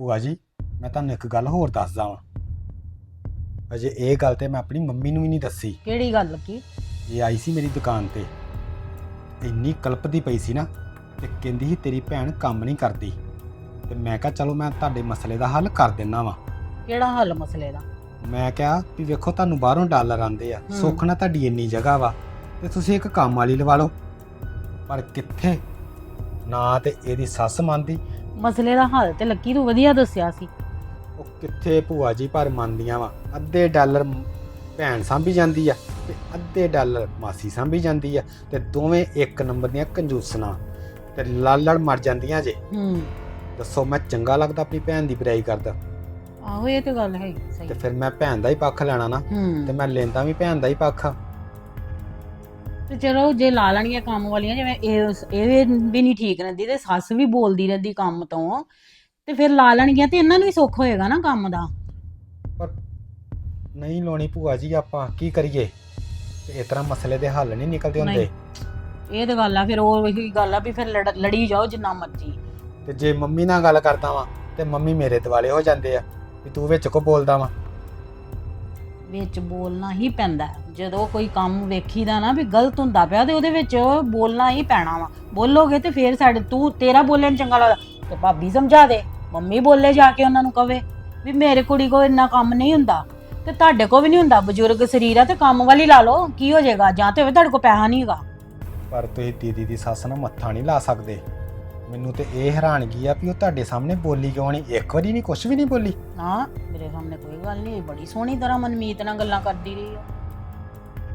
ਭੂਆ ਜੀ ਮੈਂ ਤੁਹਾਨੂੰ ਇੱਕ ਗੱਲ ਹੋਰ ਦੱਸਦਾ ਵਾਂ। ਅਜੇ ਇਹ ਗੱਲ ਤੇ ਮੈਂ ਆਪਣੀ ਮੰਮੀ ਨੂੰ ਵੀ ਨਹੀਂ ਦੱਸੀ। ਕਿਹੜੀ ਗੱਲ ਕੀ? ਇਹ ਆਈ ਸੀ ਮੇਰੀ ਦੁਕਾਨ ਤੇ। ਇੰਨੀ ਕਲਪਦੀ ਪਈ ਸੀ ਨਾ ਤੇ ਕਹਿੰਦੀ ਸੀ ਤੇਰੀ ਭੈਣ ਕੰਮ ਨਹੀਂ ਕਰਦੀ। ਤੇ ਮੈਂ ਕਿਹਾ ਚਲੋ ਮੈਂ ਤੁਹਾਡੇ ਮਸਲੇ ਦਾ ਹੱਲ ਕਰ ਦਿੰਨਾ ਵਾਂ। ਕਿਹੜਾ ਹੱਲ ਮਸਲੇ ਦਾ? ਮੈਂ ਕਿਹਾ ਵੀ ਵੇਖੋ ਤੁਹਾਨੂੰ ਬਾਹਰੋਂ ਡਾਲਰ ਆਉਂਦੇ ਆ। ਹੂੰ। ਸੁੱਖ ਨਾ ਤੁਹਾਡੀ ਇੰਨੀ ਜਗ੍ਹਾ ਵਾ ਤੇ ਤੁਸੀਂ ਇੱਕ ਕੰਮ ਵਾਲੀ ਲਵਾ ਲਓ। ਪਰ ਕਿੱਥੇ? ਨਾ ਤੇ ਇਹਦੀ ਸੱਸ ਮੰਨਦੀ ਮਸਲੇ ਦਾ ਹੱਲ ਤੇ ਲੱਕੀ ਤੂੰ ਵਧੀਆ ਦੱਸਿਆ ਸੀ। ਉਹ ਕਿੱਥੇ ਭੂਆ ਜੀ ਪਰ ਮੰਨਦੀਆਂ ਵਾ। ਅੱਧੇ ਡਾਲਰ ਭੈਣ ਸਾਂਭੀ ਜਾਂਦੀ ਆ ਤੇ ਅੱਧੇ ਡਾਲਰ ਮਾਸੀ ਸਾਂਭੀ ਜਾਂਦੀ ਆ ਤੇ ਦੋਵੇਂ ਇੱਕ ਨੰਬਰ ਦੀਆਂ ਕੰਜੂਸਣਾ ਤੇ ਲੜ ਲੜ ਮਰ ਜਾਂਦੀਆਂ ਜੇ। ਹੂੰ। ਦੱਸੋ ਮੈਂ ਚੰਗਾ ਲੱਗਦਾ ਆਪਣੀ ਭੈਣ ਦੀ ਬੁਰਾਈ ਕਰਦਾ। ਆਹੋ ਇਹ ਤੇ ਗੱਲ ਹੈ ਤੇ ਸਹੀ। ਫਿਰ ਮੈਂ ਭੈਣ ਦਾ ਹੀ ਪੱਖ ਲੈਣਾ ਨਾ। ਤੇ ਮੈਂ ਲੈਂਦਾ ਵੀ ਭੈਣ ਦਾ ਹੀ ਪੱਖ ਆ। ਤੇ ਚਲੋ ਜੇ ਲਾ ਲੈਣੀਆਂ ਕੰਮ ਵਾਲੀਆਂ ਜਿਵੇਂ ਇਹ ਇਹ ਵੀ ਨਹੀਂ ਠੀਕ ਰਹਿੰਦੀ ਤੇ ਸੱਸ ਵੀ ਬੋਲਦੀ ਰਹਿੰਦੀ ਕੰਮ ਤੋਂ। ਤੇ ਫਿਰ ਲਾ ਲੈਣਗੀਆਂ ਤੇ ਇਹਨਾਂ ਨੂੰ ਵੀ ਸੁੱਖ ਹੋਏਗਾ ਨਾ ਕੰਮ ਦਾ। ਪਰ ਨਹੀਂ ਲਾਉਣੀ ਭੂਆ ਜੀ ਆਪਾਂ ਕੀ ਕਰੀਏ? ਇਸ ਤਰ੍ਹਾਂ ਮਸਲੇ ਦੇ ਹੱਲ ਨਹੀਂ ਨਿਕਲਦੇ ਹੁੰਦੇ। ਇਹ ਤੇ ਗੱਲ ਆ ਫਿਰ ਉਹ ਉਹੀ ਗੱਲ ਆ ਵੀ ਫਿਰ ਲੜ- ਲੜੀ ਜਾਓ ਜਿੰਨਾ ਮਰਜ਼ੀ। ਤੇ ਜੇ ਮੰਮੀ ਨਾਲ ਗੱਲ ਕਰਦਾ ਵਾਂ ਤੇ ਮੰਮੀ ਮੇਰੇ ਦਿਵਾਲੇ ਹੋ ਜਾਂਦੇ ਆ ਵੀ ਤੂੰ ਵਿੱਚ ਕੋ ਬੋਲਦਾ ਵਾਂ। ਵਿੱਚ ਬੋਲਣਾ ਹੀ ਪੈਂਦਾ। ਹੈ। ਜਦੋਂ ਕੋਈ ਕੰਮ ਵੇਖੀਦਾ ਨਾ ਵੀ ਗਲਤ ਹੁੰਦਾ ਪਿਆ ਤੇ ਉਹਦੇ ਵਿੱਚ ਬੋਲਣਾ ਹੀ ਪੈਣਾ ਵਾ। ਬੋਲੋਗੇ ਤੇ ਫੇਰ ਸਾਡੇ ਤੂੰ ਤੇਰਾ ਬੋਲਣ ਚੰਗਾ ਲੱਗਦਾ। ਤੇ ਭਾਬੀ ਸਮਝਾ ਦੇ। ਮੰਮੀ ਬੋਲੇ ਜਾ ਕੇ ਉਹਨਾਂ ਨੂੰ ਕਵੇ ਵੀ ਮੇਰੇ ਕੁੜੀ ਕੋ ਇੰਨਾ ਕੰਮ ਨਹੀਂ ਹੁੰਦਾ। ਤੇ ਤੁਹਾਡੇ ਕੋ ਵੀ ਨਹੀਂ ਹੁੰਦਾ। ਬਜ਼ੁਰਗ ਸਰੀਰ ਆ ਤੇ ਕੰਮ ਵਾਲੀ ਲਾ ਲਓ। ਕੀ ਹੋ ਜਾਏਗਾ? ਜਾਂ ਤੇ ਹੋਵੇ ਤੁਹਾਡੇ ਕੋ ਪੈਸਾ ਨਹੀਂ ਹੈਗਾ। ਪਰ ਤੁਸੀਂ ਦੀਦੀ ਦੀ ਸੱਸ ਨਾਲ ਮੱਥਾ ਨਹੀਂ ਲਾ ਸਕਦੇ। ਮੈਨੂੰ ਤੇ ਇਹ ਹੈਰਾਨਗੀ ਆ ਵੀ ਉਹ ਤੁਹਾਡੇ ਸਾਹਮਣੇ ਬੋਲੀ ਕਿਉਂ ਨਹੀਂ? ਇੱਕ ਵਾਰੀ ਨਹੀਂ ਕੁਝ ਵੀ ਨਹੀਂ ਬੋਲੀ। ਨਾ ਮੇਰੇ ਸਾਹਮਣੇ ਕੋਈ ਗੱਲ ਨਹੀਂ। ਬੜੀ ਸੋਹਣੀ ਤਰ੍ਹਾਂ ਮਨਮੀਤ ਨਾਲ ਗੱਲਾਂ ਕਰਦੀ ਰਹੀ ਆ।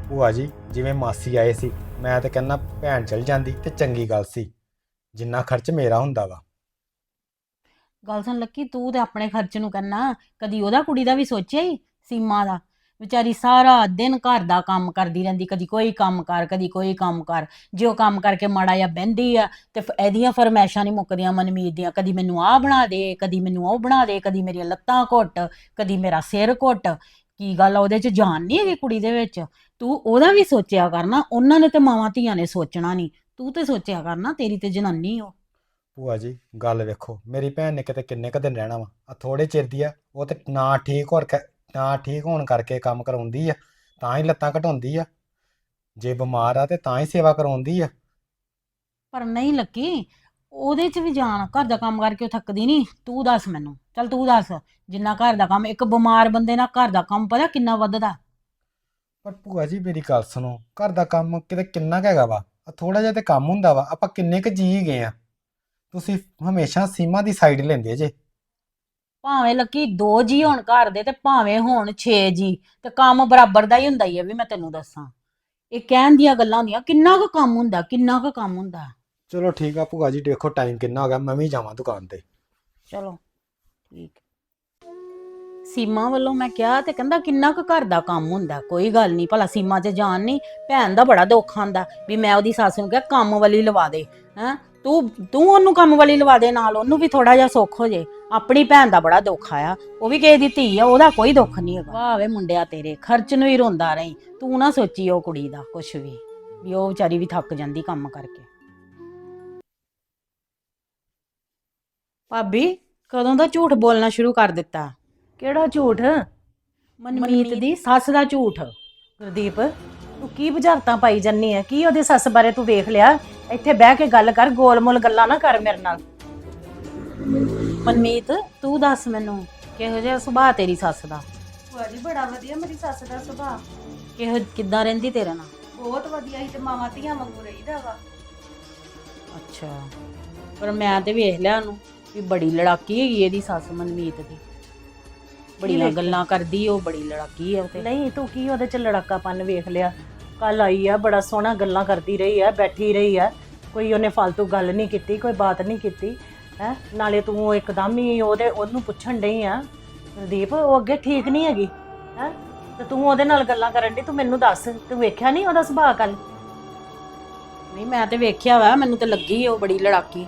ਭੂਆ ਜੀ, ਜਿਵੇਂ ਮਾਸੀ ਆਏ ਸੀ, ਮੈਂ ਤਾਂ ਕਹਿੰਦਾ ਭੈਣ ਚਲ ਜਾਂਦੀ ਤੇ ਚੰਗੀ ਗੱਲ ਸੀ। ਜਿੰਨਾ ਖਰਚ ਮੇਰਾ ਹੁੰਦਾ ਵਾ। ਗੱਲ ਸੁਣ ਲੱਕੀ, ਤੂੰ ਤੇ ਆਪਣੇ ਖਰਚ ਨੂੰ ਕਰਨਾ ਕਦੀ ਉਹਦਾ ਕੁੜੀ ਦਾ ਵੀ ਸੋਚਿਆ ਹੀ ਸੀਮਾ ਦਾ? ਵਿਚਾਰੀ ਸਾਰਾ ਦਿਨ ਘਰ ਦਾ ਕੰਮ ਕਰਦੀ ਰਹਿੰਦੀ, ਕਦੀ ਕੋਈ ਕੰਮ ਕਰ, ਕਦੀ ਕੋਈ ਕੰਮ ਕਰ। ਜੇ ਉਹ ਕੰਮ ਕਰਕੇ ਮਾੜਾ ਜਾਂ ਬਹਿੰਦੀ ਆ, ਤੇ ਫ- ਇਹਦੀਆਂ ਫਰਮੈਸ਼ਾਂ ਨਹੀਂ ਮੁੱਕਦੀਆਂ, ਮਨਮੀਤ ਦੀਆਂ। ਕਦੀ ਮੈਨੂੰ ਆਹ ਬਣਾ ਦੇ, ਕਦੀ ਮੈਨੂੰ ਉਹ ਬਣਾ ਦੇ, ਕਦੀ ਮੇਰੀਆਂ ਲੱਤਾਂ ਘੁੱਟ, ਕਦੀ ਮੇਰਾ ਸਿਰ ਘੁੱਟ। ਕੀ ਗੱਲ ਆ, ਉਹਦੇ 'ਚ ਜਾਨ ਨਹੀਂ ਹੈਗੀ ਕੁੜੀ ਦੇ ਵਿੱਚ? ਤੂੰ ਉਹਦਾ ਵੀ ਸੋਚਿਆ ਕਰਨਾ ਉਹਨਾਂ ਨੇ ਤੇ ਮਾਵਾਂ ਧੀਆਂ ਨੇ ਸੋਚਣਾ ਨਹੀਂ ਤੂੰ ਤੇ ਸੋਚਿਆ ਕਰਨਾ ਤੇਰੀ ਤੇ ਜਨਾਨੀ ਹੋ ਭੂਆ ਜੀ ਗੱਲ ਵੇਖੋ ਮੇਰੀ ਭੈਣ ਨੇ ਕਿਤੇ ਕਿੰਨੇ ਕੁ ਦਿਨ ਰਹਿਣਾ ਵਾ? ਆ ਥੋੜੇ ਚਿਰ ਦੀ ਆ ਉਹ ਤੇ ਨਾ ਠੀਕ ਹੋਰ ਨਾ ਠੀਕ ਹੋਣ ਕਰਕੇ ਕੰਮ ਕਰਾਉਂਦੀ ਆ ਤਾਂ ਹੀ ਲੱਤਾਂ ਘਟਾਉਂਦੀ ਆ। ਜੇ ਬਿਮਾਰ ਆ ਤੇ ਤਾਂ ਹੀ ਸੇਵਾ ਕਰਾਉਂਦੀ ਆ। ਪਰ ਨਹੀਂ ਲੱਕੀ ਉਹਦੇ 'ਚ ਵੀ ਜਾਣ ਘਰ ਦਾ ਕੰਮ ਕਰਕੇ ਉਹ ਥੱਕਦੀ ਨਹੀਂ ਤੂੰ ਦੱਸ ਮੈਨੂੰ ਚੱਲ ਤੂੰ ਦੱਸ ਜਿੰਨਾ ਘਰ ਦਾ ਕੰਮ ਇੱਕ ਬਿਮਾਰ ਬੰਦੇ ਨਾਲ ਘਰ ਦਾ ਕੰਮ ਪਤਾ ਕਿੰਨਾ ਵੱਧਦਾ? ਪਰ ਭੂਆ ਜੀ ਮੇਰੀ ਗੱਲ ਸੁਣੋ। ਘਰ ਦਾ ਕੰਮ ਕਿਤੇ ਕਿੰਨਾ ਕੁ ਹੈਗਾ ਵਾ? ਥੋੜਾ ਜਿਹਾ ਤੇ ਕੰਮ ਹੁੰਦਾ ਵਾ। ਆਪਾਂ ਕਿੰਨੇ ਕੁ ਜੀ ਗਏ ਆ? ਤੁਸੀਂ ਹਮੇਸ਼ਾ ਸੀਮਾ ਦੀ ਸਾਈਡ ਲੈਂਦੇ ਜੇ। ਭਾਵੇਂ ਲੱਕੀ ਦੋ ਜੀ ਹੋਣ ਘਰ ਦੇ ਤੇ ਭਾਵੇਂ ਹੋਣ 6 ਜੀ ਤੇ ਕੰਮ ਬਰਾਬਰ ਦਾ ਹੀ ਹੁੰਦਾ ਹੀ ਹੈ ਵੀ ਮੈਂ ਤੈਨੂੰ ਦੱਸਾਂ। ਇਹ ਕਹਿਣ ਦੀਆਂ ਗੱਲਾਂ ਹੁੰਦੀਆਂ ਕਿੰਨਾ ਕੁ ਕੰਮ ਹੁੰਦਾ ਕਿੰਨਾ ਕੁ ਕੰਮ ਹੁੰਦਾ? ਚਲੋ ਠੀਕ ਆ ਭੂਆ ਜੀ ਦੇਖੋ ਟਾਈਮ ਕਿੰਨਾ ਹੋ ਗਿਆ ਮੈਂ ਵੀ ਜਾਵਾਂ ਦੁਕਾਨ ਤੇ। ਚਲੋ ਠੀਕ। ਸੀਮਾ ਵੱਲੋਂ ਮੈਂ ਕਿਹਾ ਤੇ ਕਹਿੰਦਾ ਕਿੰਨਾ ਕੁ ਘਰ ਦਾ ਕੰਮ ਹੁੰਦਾ, ਕੋਈ ਗੱਲ ਨਹੀਂ, ਭਲਾ ਸੀਮਾ 'ਚ ਜਾਣ ਨਹੀਂ, ਭੈਣ ਦਾ ਬੜਾ ਦੁੱਖ ਆਂਦਾ ਵੀ ਮੈਂ ਉਹਦੀ ਸੱਸ ਨੂੰ ਕਿਹਾ ਕੰਮ ਵਾਲੀ ਲਵਾ ਦੇ, ਹੈਂ, ਤੂੰ ਤੂੰ ਉਹਨੂੰ ਕੰਮ ਵਾਲੀ ਲਵਾ ਦੇ ਨਾਲ, ਉਹਨੂੰ ਵੀ ਥੋੜਾ ਜਿਹਾ ਸੁੱਖ ਹੋ ਜੇ, ਆਪਣੀ ਭੈਣ ਦਾ ਬੜਾ ਦੁੱਖ ਆਇਆ, ਉਹ ਵੀ ਕਿਸੇ ਦੀ ਧੀ ਆ, ਉਹਦਾ ਕੋਈ ਦੁੱਖ ਨਹੀਂ ਹੈਗਾ। ਵਾਹ ਵੇ ਮੁੰਡਿਆ ਤੇਰੇ, ਖਰਚ ਨੂੰ ਹੀ ਰੋਂਦਾ ਰਹੀ, ਤੂੰ ਨਾ ਸੋਚੀ ਉਹ ਕੁੜੀ ਦਾ ਕੁਛ ਵੀ ਵੀ ਉਹ ਵਿਚਾਰੀ ਵੀ ਥੱਕ ਜਾਂਦੀ ਕੰਮ ਕਰਕੇ। ਭਾਬੀ, ਕਦੋਂ ਦਾ ਝੂਠ ਬੋਲਣਾ ਸ਼ੁਰੂ ਕਰ ਦਿੱਤਾ? ਕਿਹੜਾ ਝੂਠ? ਮਨਮੀਤ ਦੀ ਸੱਸ ਦਾ ਝੂਠ। ਗੁਰਦੀਪ ਤੂੰ ਕੀ ਬੁਝਾਰਤਾਂ ਪਾਈ ਜੰਨੀ ਹੈ ਕੀ ਉਹਦੇ ਸੱਸ ਬਾਰੇ ਤੂੰ ਵੇਖ ਲਿਆ? ਇੱਥੇ ਬਹਿ ਕੇ ਗੱਲ ਕਰ ਗੋਲ-ਮੋਲ ਗੱਲਾਂ ਨਾ ਕਰ ਮੇਰੇ ਨਾਲ। ਮਨਮੀਤ ਤੂੰ ਦੱਸ ਮੈਨੂੰ ਕਿਹੋ ਜਿਹਾ ਸੁਭਾਅ ਤੇਰੀ ਸੱਸ ਦਾ? ਭੂਆ ਜੀ ਬੜਾ ਵਧੀਆ ਮੇਰੀ ਸੱਸ ਦਾ ਸੁਭਾਅ। ਕਿਹੋ ਕਿੱਦਾਂ ਰਹਿੰਦੀ ਤੇਰੇ ਨਾਲ? ਬਹੁਤ ਵਧੀਆ ਹੀ ਤੇ ਮਾਵਾਂ ਧੀਆਂ ਵਾਂਗੂ ਰਹੀਦਾ ਵਾ। ਅੱਛਾ। ਪਰ ਮੈਂ ਤੇ ਵੇਖ ਲਿਆ ਉਹਨੂੰ ਵੀ ਬੜੀ ਲੜਾਕੀ ਹੈਗੀ ਇਹਦੀ ਸੱਸ ਮਨਮੀਤ ਦੀ। ਬੜੀਆਂ? ਗੱਲਾਂ ਕਰਦੀ ਉਹ ਬੜੀ ਲੜਾਕੀ ਹੈ ਉਹ ਤੇ ਨਹੀਂ ਤੂੰ ਕੀ ਉਹਦੇ ਚ ਲੜਾਕਾਪਨ ਵੇਖ ਲਿਆ? ਕੱਲ ਆਈ ਆ ਬੜਾ ਸੋਹਣਾ ਗੱਲਾਂ ਕਰਦੀ ਰਹੀ ਆ ਬੈਠੀ ਰਹੀ ਆ। ਕੋਈ ਉਹਨੇ ਫालतू ਗੱਲ ਨਹੀਂ ਕੀਤੀ ਕੋਈ ਬਾਤ ਨਹੀਂ ਕੀਤੀ ਹੈ? ਨਾਲੇ ਤੂੰ ਇੱਕਦਮ ਹੀ ਉਹਦੇ ਉਹਨੂੰ ਪੁੱਛਣ ਡਈ ਆ ਗੁਰਦੀਪ ਉਹ ਅੱਗੇ ਠੀਕ ਨਹੀਂ ਹੈਗੀ ਹੈ? ਤੇ ਤੂੰ ਉਹਦੇ ਨਾਲ ਗੱਲਾਂ ਕਰਨ ਦੀ ਤੂੰ ਮੈਨੂੰ ਦੱਸ ਤੂੰ ਵੇਖਿਆ ਨਹੀਂ ਉਹਦਾ ਸੁਭਾਅ ਕੱਲ ਨਹੀਂ ਮੈਂ ਤੇ ਵੇਖਿਆ ਵਾ ਮੈਨੂੰ ਤੇ ਲੱਗੀ ਉਹ ਬੜੀ ਲੜਾਕੀ।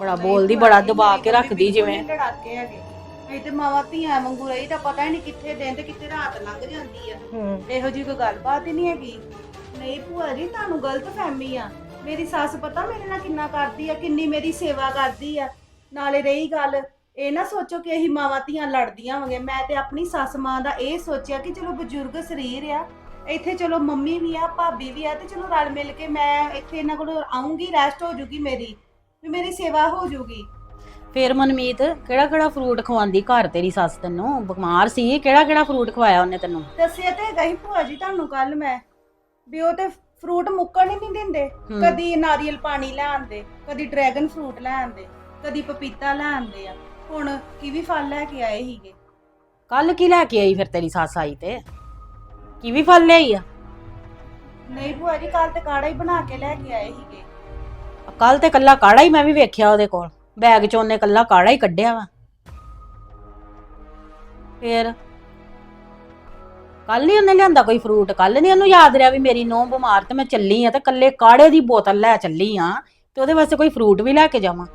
ਬੜਾ ਬੋਲਦੀ ਬੜਾ ਦਬਾ ਕੇ ਰੱਖਦੀ ਜਿਵੇਂ। ਲੜਾਕੇ ਹੈਗੇ। ਇਹ ਤੇ ਮਾਵਾਂ ਧੀਆਂ ਵਾਂਗੂ ਰਹੀ ਤਾਂ ਪਤਾ ਹੀ ਨਹੀਂ ਕਿੱਥੇ ਦਿਨ ਤੇ ਕਿੱਥੇ ਰਾਤ ਲੰਘ ਜਾਂਦੀ ਆ। ਹੂੰ। ਇਹੋ ਜੀ ਕੋਈ ਗੱਲਬਾਤ ਹੀ ਨਹੀਂ ਹੈਗੀ। ਨਹੀਂ ਭੂਆ ਜੀ ਤੁਹਾਨੂੰ ਗਲਤ ਫਹਿਮੀ ਆ। ਮੇਰੀ ਸੱਸ ਪਤਾ ਮੇਰੇ ਨਾਲ ਕਿੰਨਾ ਕਰਦੀ ਆ ਕਿੰਨੀ ਮੇਰੀ ਸੇਵਾ ਕਰਦੀ ਆ। ਨਾਲੇ ਰਹੀ ਗੱਲ ਇਹ ਨਾ ਸੋਚੋ ਕਿ ਅਸੀਂ ਮਾਵਾਂ ਧੀਆਂ ਲੜਦੀਆਂ ਹੋਵਾਂਗੇ ਮੈਂ ਤੇ ਆਪਣੀ ਸੱਸ ਮਾਂ ਦਾ ਇਹ ਸੋਚਿਆ ਕਿ ਚਲੋ ਬਜ਼ੁਰਗ ਸਰੀਰ ਆ ਇੱਥੇ ਚਲੋ ਮੰਮੀ ਵੀ ਆ ਭਾਬੀ ਵੀ ਆ ਤੇ ਚਲੋ ਰਲ ਮਿਲ ਕੇ ਮੈਂ ਇੱਥੇ ਇਹਨਾਂ ਕੋਲ ਆਉਂਗੀ ਰੈਸਟ ਹੋ ਜੂਗੀ ਮੇਰੀ ਵੀ ਮੇਰੀ ਸੇਵਾ ਹੋ ਜੂਗੀ। ਫੇਰ ਮਨਮੀਤ ਕਿਹੜਾ ਕਿਹੜਾ ਫਰੂਟ ਖਵਾਉਂਦੀ ਘਰ ਤੇਰੀ ਸੱਸ ਤੈਨੂੰ? ਬਿਮਾਰ ਸੀ ਕਿਹੜਾ ਕਿਹੜਾ ਫਰੂਟ ਖਵਾਇਆ ਉਹਨੇ ਤੈਨੂੰ? ਦੱਸਿਆ ਤੇ ਹੀ ਭੂਆ ਜੀ ਤੁਹਾਨੂੰ ਕੱਲ ਮੈਂ ਵੀ ਉਹ ਤੇ ਫਰੂਟ ਮੁੱਕਣ ਹੀ ਨਹੀਂ ਦਿੰਦੇ। ਹੂੰ। ਕਦੀ ਨਾਰੀਅਲ ਪਾਣੀ ਲੈ ਆਂਦੇ ਕਦੀ ਡਰੈਗਨ ਫਰੂਟ ਲੈ ਆਂਦੇ ਕਦੀ ਪਪੀਤਾ ਲੈ ਆਂਦੇ ਆ। ਹੁਣ ਕੀਵੀ ਫਲ ਲੈ ਕੇ ਆਏ ਹੀਗੇ ਕੱਲ ਕੀ ਲੈ ਕੇ ਆਈ ਫਿਰ ਤੇਰੀ ਸੱਸ ਆਈ ਤੇ? ਕੀ ਵੀ ਫਲ ਲਿਆਈ ਆ? ਨਹੀਂ ਭੂਆ ਜੀ ਕੱਲ ਤੇ ਕਾੜਾ ਹੀ ਬਣਾ ਕੇ ਲੈ ਕੇ ਆਏ ਹੀਗੇ ਕੱਲ ਤੇ ਕੱਲਾ ਕਾੜਾ ਹੀ ਮੈਂ ਵੀ ਵੇਖਿਆ ਉਹਦੇ ਕੋਲ। ਬੈਗ ਚੋਂ ਉਹਨੇ ਕੱਲਾ ਕਾੜਾ ਹੀ ਕੱਢਿਆ ਵਾ। ਫੇਰ ਕੱਲ ਨਹੀਂ ਉਹਨੇ ਲਿਆਂਦਾ ਕੋਈ ਫਰੂਟ ਕੱਲ ਨਹੀਂ ਉਹਨੂੰ ਯਾਦ ਰਿਹਾ ਵੀ ਮੇਰੀ ਨੋਹ ਬਿਮਾਰ ਤੇ ਮੈਂ ਚੱਲੀ ਆ ਤੇ ਕੱਲੇ ਕਾੜੇ ਦੀ ਬੋਤਲ ਲੈ ਚੱਲੀ ਆ ਤੇ ਉਹਦੇ ਵਾਸਤੇ ਕੋਈ ਫਰੂਟ ਵੀ ਲੈ ਕੇ ਜਾਵਾਂ?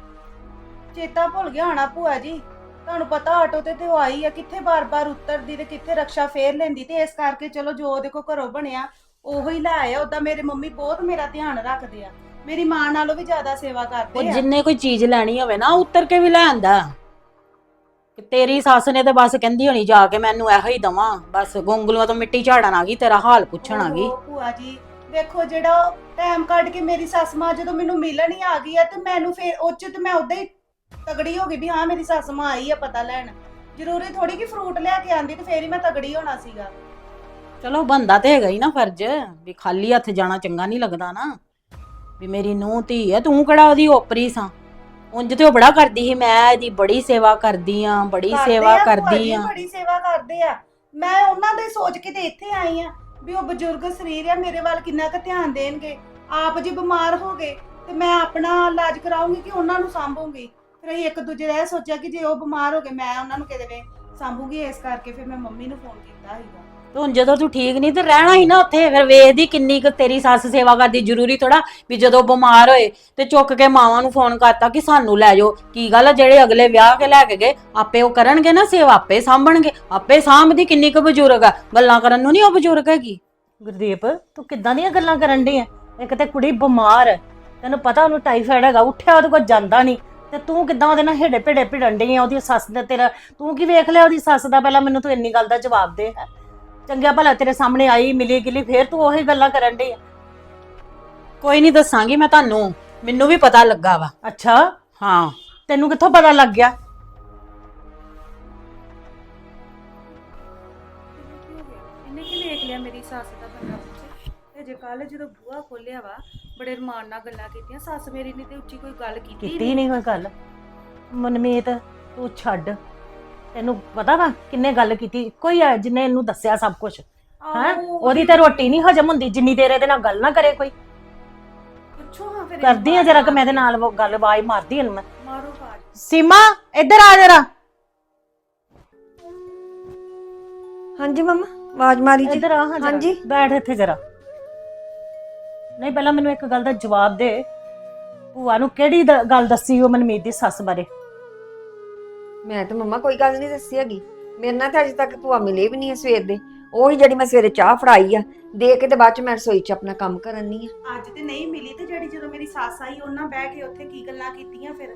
ਚੇਤਾ ਭੁੱਲ ਗਿਆ ਹੋਣਾ ਭੂਆ ਜੀ। ਤੁਹਾਨੂੰ ਪਤਾ ਆਟੋ ਤੇ ਤੇ ਉਹ ਆਈ ਆ, ਕਿੱਥੇ ਬਾਰ-ਬਾਰ ਉਤਰਦੀ ਤੇ ਕਿੱਥੇ ਰਕਸ਼ਾ ਫੇਰ ਲੈਂਦੀ ਤੇ ਇਸ ਕਰਕੇ ਚਲੋ ਜੋ ਉਹਦੇ ਕੋ ਘਰੋਂ ਬਣਿਆ, ਉਹੋ ਹੀ ਲੈ ਆਇਆ। ਉਦਾਂ ਮੇਰੇ ਮੰਮੀ ਬਹੁਤ ਮੇਰਾ ਧਿਆਨ ਰੱਖਦੇ ਆ। ਮੇਰੀ ਮਾਂ ਨਾਲੋਂ ਵੀ ਜ਼ਿਆਦਾ ਸੇਵਾ ਉਹ ਕਰਦੇ ਆ। ਜਿੰਨੇ ਕੋਈ ਚੀਜ਼ ਲੈਣੀ ਹੋਵੇ ਨਾ ਉਤਰ ਕੇ ਵੀ ਲੈ ਆਂਦਾ। ਕਿ ਤੇਰੀ ਸੱਸ ਨੇ ਤੇ ਬਸ ਕਹਿੰਦੀ ਹੋਣੀ ਜਾ ਕੇ ਮੈਨੂੰ ਇਹੋ ਹੀ ਦਵਾਂ। ਬਸ ਗੋਂਗਲੂਆਂ ਤੋਂ ਮਿੱਟੀ ਝਾੜਨ ਆ ਗਈ ਤੇਰਾ ਹਾਲ ਪੁੱਛਣ ਆ ਗਈ ਓਹੋ, ਭੂਆ ਜੀ ਵੇਖੋ ਜਿਹੜਾ ਟਾਈਮ ਕੱਢ ਕੇ ਮੇਰੀ ਸੱਸ ਮਾਂ ਜਦੋਂ ਮੈਨੂੰ ਮਿਲਣ ਹੀ ਆ ਗਈ ਆ ਤੇ ਮੈਨੂੰ ਫੇਰ ਉਹ 'ਚ ਤੇ ਮੈਂ ਉਦਾਂ ਹੀ ਤਗੜੀ ਹੋ ਗਈ ਵੀ ਹਾਂ ਮੇਰੀ ਸੱਸ ਮਾਂ ਆਈ ਆ ਪਤਾ ਲੈਣ। ਜ਼ਰੂਰੀ ਥੋੜੀ ਕਿ ਫਰੂਟ ਲੈ ਕੇ ਆਂਦੀ ਤੇ ਫੇਰ ਹੀ ਮੈਂ ਤਗੜੀ ਹੋਣਾ ਸੀਗਾ। ਚਲੋ ਬੰਦਾ ਤੇ ਹੈਗਾ ਹੀ ਨਾ ਫਰਜ਼ ਵੀ ਖਾਲੀ ਹੱਥ ਜਾਣਾ ਚੰਗਾ ਨਹੀਂ ਲੱਗਦਾ ਨਾ। ਵੀ ਮੇਰੀ ਨੂੰਹ ਧੀ ਹੈ ਤੂੰ ਕਿਹੜਾ ਉਹਦੀ ਓਪਰੀ ਸਾਂ? ਉਂਝ ਤੇ ਉਹ ਬੜਾ ਕਰਦੀ ਸੀ ਮੈਂ ਇਹਦੀ ਬੜੀ ਸੇਵਾ ਕਰਦੀ ਆ ਬੜੀ ਕਰਦੇ ਸੇਵਾ ਆ, ਕਰਦੀ ਆ। ਬੜੀ ਸੇਵਾ ਕਰਦੇ ਆ। ਮੈਂ ਉਹਨਾਂ ਦੇ ਸੋਚ ਕੇ ਤੇ ਇੱਥੇ ਆਈ ਆ ਵੀ ਉਹ ਬਜ਼ੁਰਗ ਸਰੀਰ ਆ ਮੇਰੇ ਵੱਲ ਕਿੰਨਾ ਕੁ ਧਿਆਨ ਦੇਣਗੇ। ਆਪ ਜੀ ਬਿਮਾਰ ਹੋ ਗਏ ਤੇ ਮੈਂ ਆਪਣਾ ਇਲਾਜ ਕਰਾਉਂਗੀ ਕਿ ਉਹਨਾਂ ਨੂੰ ਸਾਂਭੂਗੀ। ਫਿਰ ਅਸੀਂ ਇੱਕ ਦੂਜੇ ਦਾ ਇਹ ਸੋਚਿਆ ਕਿ ਜੇ ਉਹ ਬਿਮਾਰ ਹੋ ਗਏ ਮੈਂ ਉਹਨਾਂ ਨੂੰ ਕਿਤੇ ਵੇ ਸਾਂਭੂਗੀ ਇਸ ਕਰਕੇ ਫਿਰ ਮੈਂ ਮੰਮੀ ਨੂੰ ਫੋਨ ਕੀਤਾ ਸੀਗਾ। ਤੇ ਹੁਣ ਜਦੋਂ ਤੂੰ ਠੀਕ ਨਹੀਂ ਤੇ ਰਹਿਣਾ ਹੀ ਨਾ ਉੱਥੇ, ਫਿਰ ਵੇਖਦੀ ਕਿੰਨੀ ਕੁ ਤੇਰੀ ਸੱਸ ਸੇਵਾ ਕਰਦੀ, ਜ਼ਰੂਰੀ ਥੋੜਾ ਵੀ ਜਦੋਂ ਬਿਮਾਰ ਹੋਏ ਤੇ ਚੁੱਕ ਕੇ ਮਾਵਾਂ ਨੂੰ ਫੋਨ ਕਰਤਾ ਕਿ ਸਾਨੂੰ ਲੈ ਜਾਓ। ਕੀ ਗੱਲ ਆ, ਜਿਹੜੇ ਅਗਲੇ ਵਿਆਹ ਕੇ ਲੈ ਕੇ ਗਏ, ਆਪੇ ਉਹ ਕਰਨਗੇ ਨਾ ਸੇਵਾ, ਆਪੇ ਸਾਂਭਣਗੇ, ਆਪੇ ਸਾਂਭਦੀ ਕਿੰਨੀ ਕੁ ਬਜ਼ੁਰਗ ਆ। ਗੱਲਾਂ ਕਰਨ ਨੂੰ ਨਹੀਂ ਉਹ ਬਜ਼ੁਰਗ ਹੈਗੀ? ਗੁਰਦੀਪ, ਤੂੰ ਕਿੱਦਾਂ ਦੀਆਂ ਗੱਲਾਂ ਕਰਨ ਡਈ ਐ ਇੱਕ ਤੇ ਕੁੜੀ ਬਿਮਾਰ ਐ ਤੈਨੂੰ ਪਤਾ ਉਹਨੂੰ ਟਾਈਫਾਇਡ ਹੈਗਾ, ਉੱਠਿਆ ਉਹਦੇ ਕੋਲ ਜਾਂਦਾ ਨਹੀਂ ਤੇ ਤੂੰ ਕਿੱਦਾਂ ਉਹਦੇ ਨਾਲ ਹੇੜੇ ਭੇੜੇ ਭਿੜਨ ਡਈ ਆ, ਉਹਦੀ ਸੱਸ ਦਾ ਤੇਰਾ ਤੂੰ ਕੀ ਵੇਖ ਲਿਆ ਉਹਦੀ ਸੱਸ ਦਾ? ਪਹਿਲਾਂ ਮੈਨੂੰ ਤੂੰ ਇੰਨੀ ਗੱਲ ਦਾ ਜਵਾਬ ਦੇ। ਹੈ ਚੰਗਾ ਭਲਾ ਤੇਰੇ ਸਾਹਮਣੇ ਆਈ ਮਿਲੀ ਗਿਲੀ ਫੇਰ ਤੂੰ ਉਹੀ ਗੱਲਾਂ ਕਰਨ ਡਈ ਆ। ਕੋਈ ਨਹੀਂ ਦੱਸਾਂਗੀ ਮੈਂ ਤੁਹਾਨੂੰ ਮੈਨੂੰ ਵੀ ਪਤਾ ਲੱਗਾ ਵਾ। ਅੱਛਾ? ਹਾਂ। ਤੈਨੂੰ ਕਿੱਥੋਂ ਪਤਾ ਲੱਗ ਗਿਆ? ਇਹਨੇ ਕੀ ਵੇਖ ਲਿਆ ਮੇਰੀ ਸੱਸ ਦਾ ਬੰਦਾ ਪੁੱਛੇ? ਤੇ ਜੇ ਕੱਲ ਜਦੋਂ ਬੂਹਾ ਖੋਲਿਆ ਵਾ ਬੜੇ ਰਮਾਨ ਨਾਲ ਗੱਲਾਂ ਕੀਤੀਆਂ ਸੱਸ ਮੇਰੀ ਨੇ ਤੇ ਉੱਚੀ ਕੋਈ ਗੱਲ ਕੀਤੀ ਕੀਤੀ ਨਹੀਂ ਕੋਈ ਗੱਲ। ਮਨਮੀਤ ਤੂੰ ਛੱਡ। ਤੈਨੂੰ ਪਤਾ ਵਾ ਕਿੰਨੇ ਗੱਲ ਕੀਤੀ ਕੋਈ ਹੈ ਜਿਹਨੇ ਇਹਨੂੰ ਦੱਸਿਆ ਸਭ ਕੁਝ ਹੈ? ਉਹਦੀ ਤੇ ਰੋਟੀ ਨਹੀਂ ਹਜਮ ਹੁੰਦੀ ਜਿੰਨੀ ਦੇਰ ਇਹਦੇ ਨਾਲ ਗੱਲ ਨਾ ਕਰੇ ਕੋਈ। ਪੁੱਛੋ ਹਾਂ ਫਿਰ ਕਰਦੀ ਆ ਜਰਾ ਕਿ ਮੈਂ ਇਹਦੇ ਨਾਲ ਉਹ ਗੱਲ ਆਵਾਜ਼ ਮਾਰਦੀ ਇਹਨੂੰ ਮੈਂ। ਮਾਰੋ ਬਾਜ ਸੀਮਾ ਇੱਧਰ ਆ ਜਰਾ। ਹਾਂਜੀ ਮਮਾ ਆਵਾਜ਼ ਮਾਰੀ ਜੀ। ਇੱਧਰ ਆ ਹਾਂ ਜਰਾ। ਹਾਂਜੀ। ਬੈਠ ਇੱਥੇ ਜਰਾ। ਨਹੀਂ ਪਹਿਲਾਂ ਮੈਨੂੰ ਇੱਕ ਗੱਲ ਦਾ ਜਵਾਬ ਦੇ। ਭੂਆ ਨੂੰ ਕਿਹੜੀ ਦ- ਗੱਲ ਦੱਸੀ ਉਹ ਮਨਮੀਤ ਦੀ ਸੱਸ ਬਾਰੇ? ਮੈਂ ਤਾਂ ਮਮਾ ਕੋਈ ਗੱਲ ਨਹੀਂ ਦੱਸੀ ਹੈਗੀ। ਮੇਰੇ ਨਾਲ ਤਾਂ ਅਜੇ ਤੱਕ ਭੂਆ ਮਿਲੇ ਵੀ ਨਹੀਂ ਹੈ ਸਵੇਰ ਦੇ। ਉਹੀ ਜਿਹੜੀ ਮੈਂ ਸਵੇਰੇ ਚਾਹ ਫੜਾਈ ਆ ਦੇ ਕੇ ਤੇ ਬਾਅਦ ਚ ਮੈਂ ਰਸੋਈ ਚ ਆਪਣਾ ਕੰਮ ਕਰਨ ਨਹੀਂ ਆ। ਅੱਜ ਤੇ ਨਹੀਂ ਮਿਲੀ ਤੇ ਜਿਹੜੀ ਜਦੋਂ ਮੇਰੀ ਸੱਸ ਆਈ ਉਹਨਾਂ ਬਹਿ ਕੇ ਉੱਥੇ ਕੀ ਗੱਲਾਂ ਕੀਤੀਆਂ ਫਿਰ?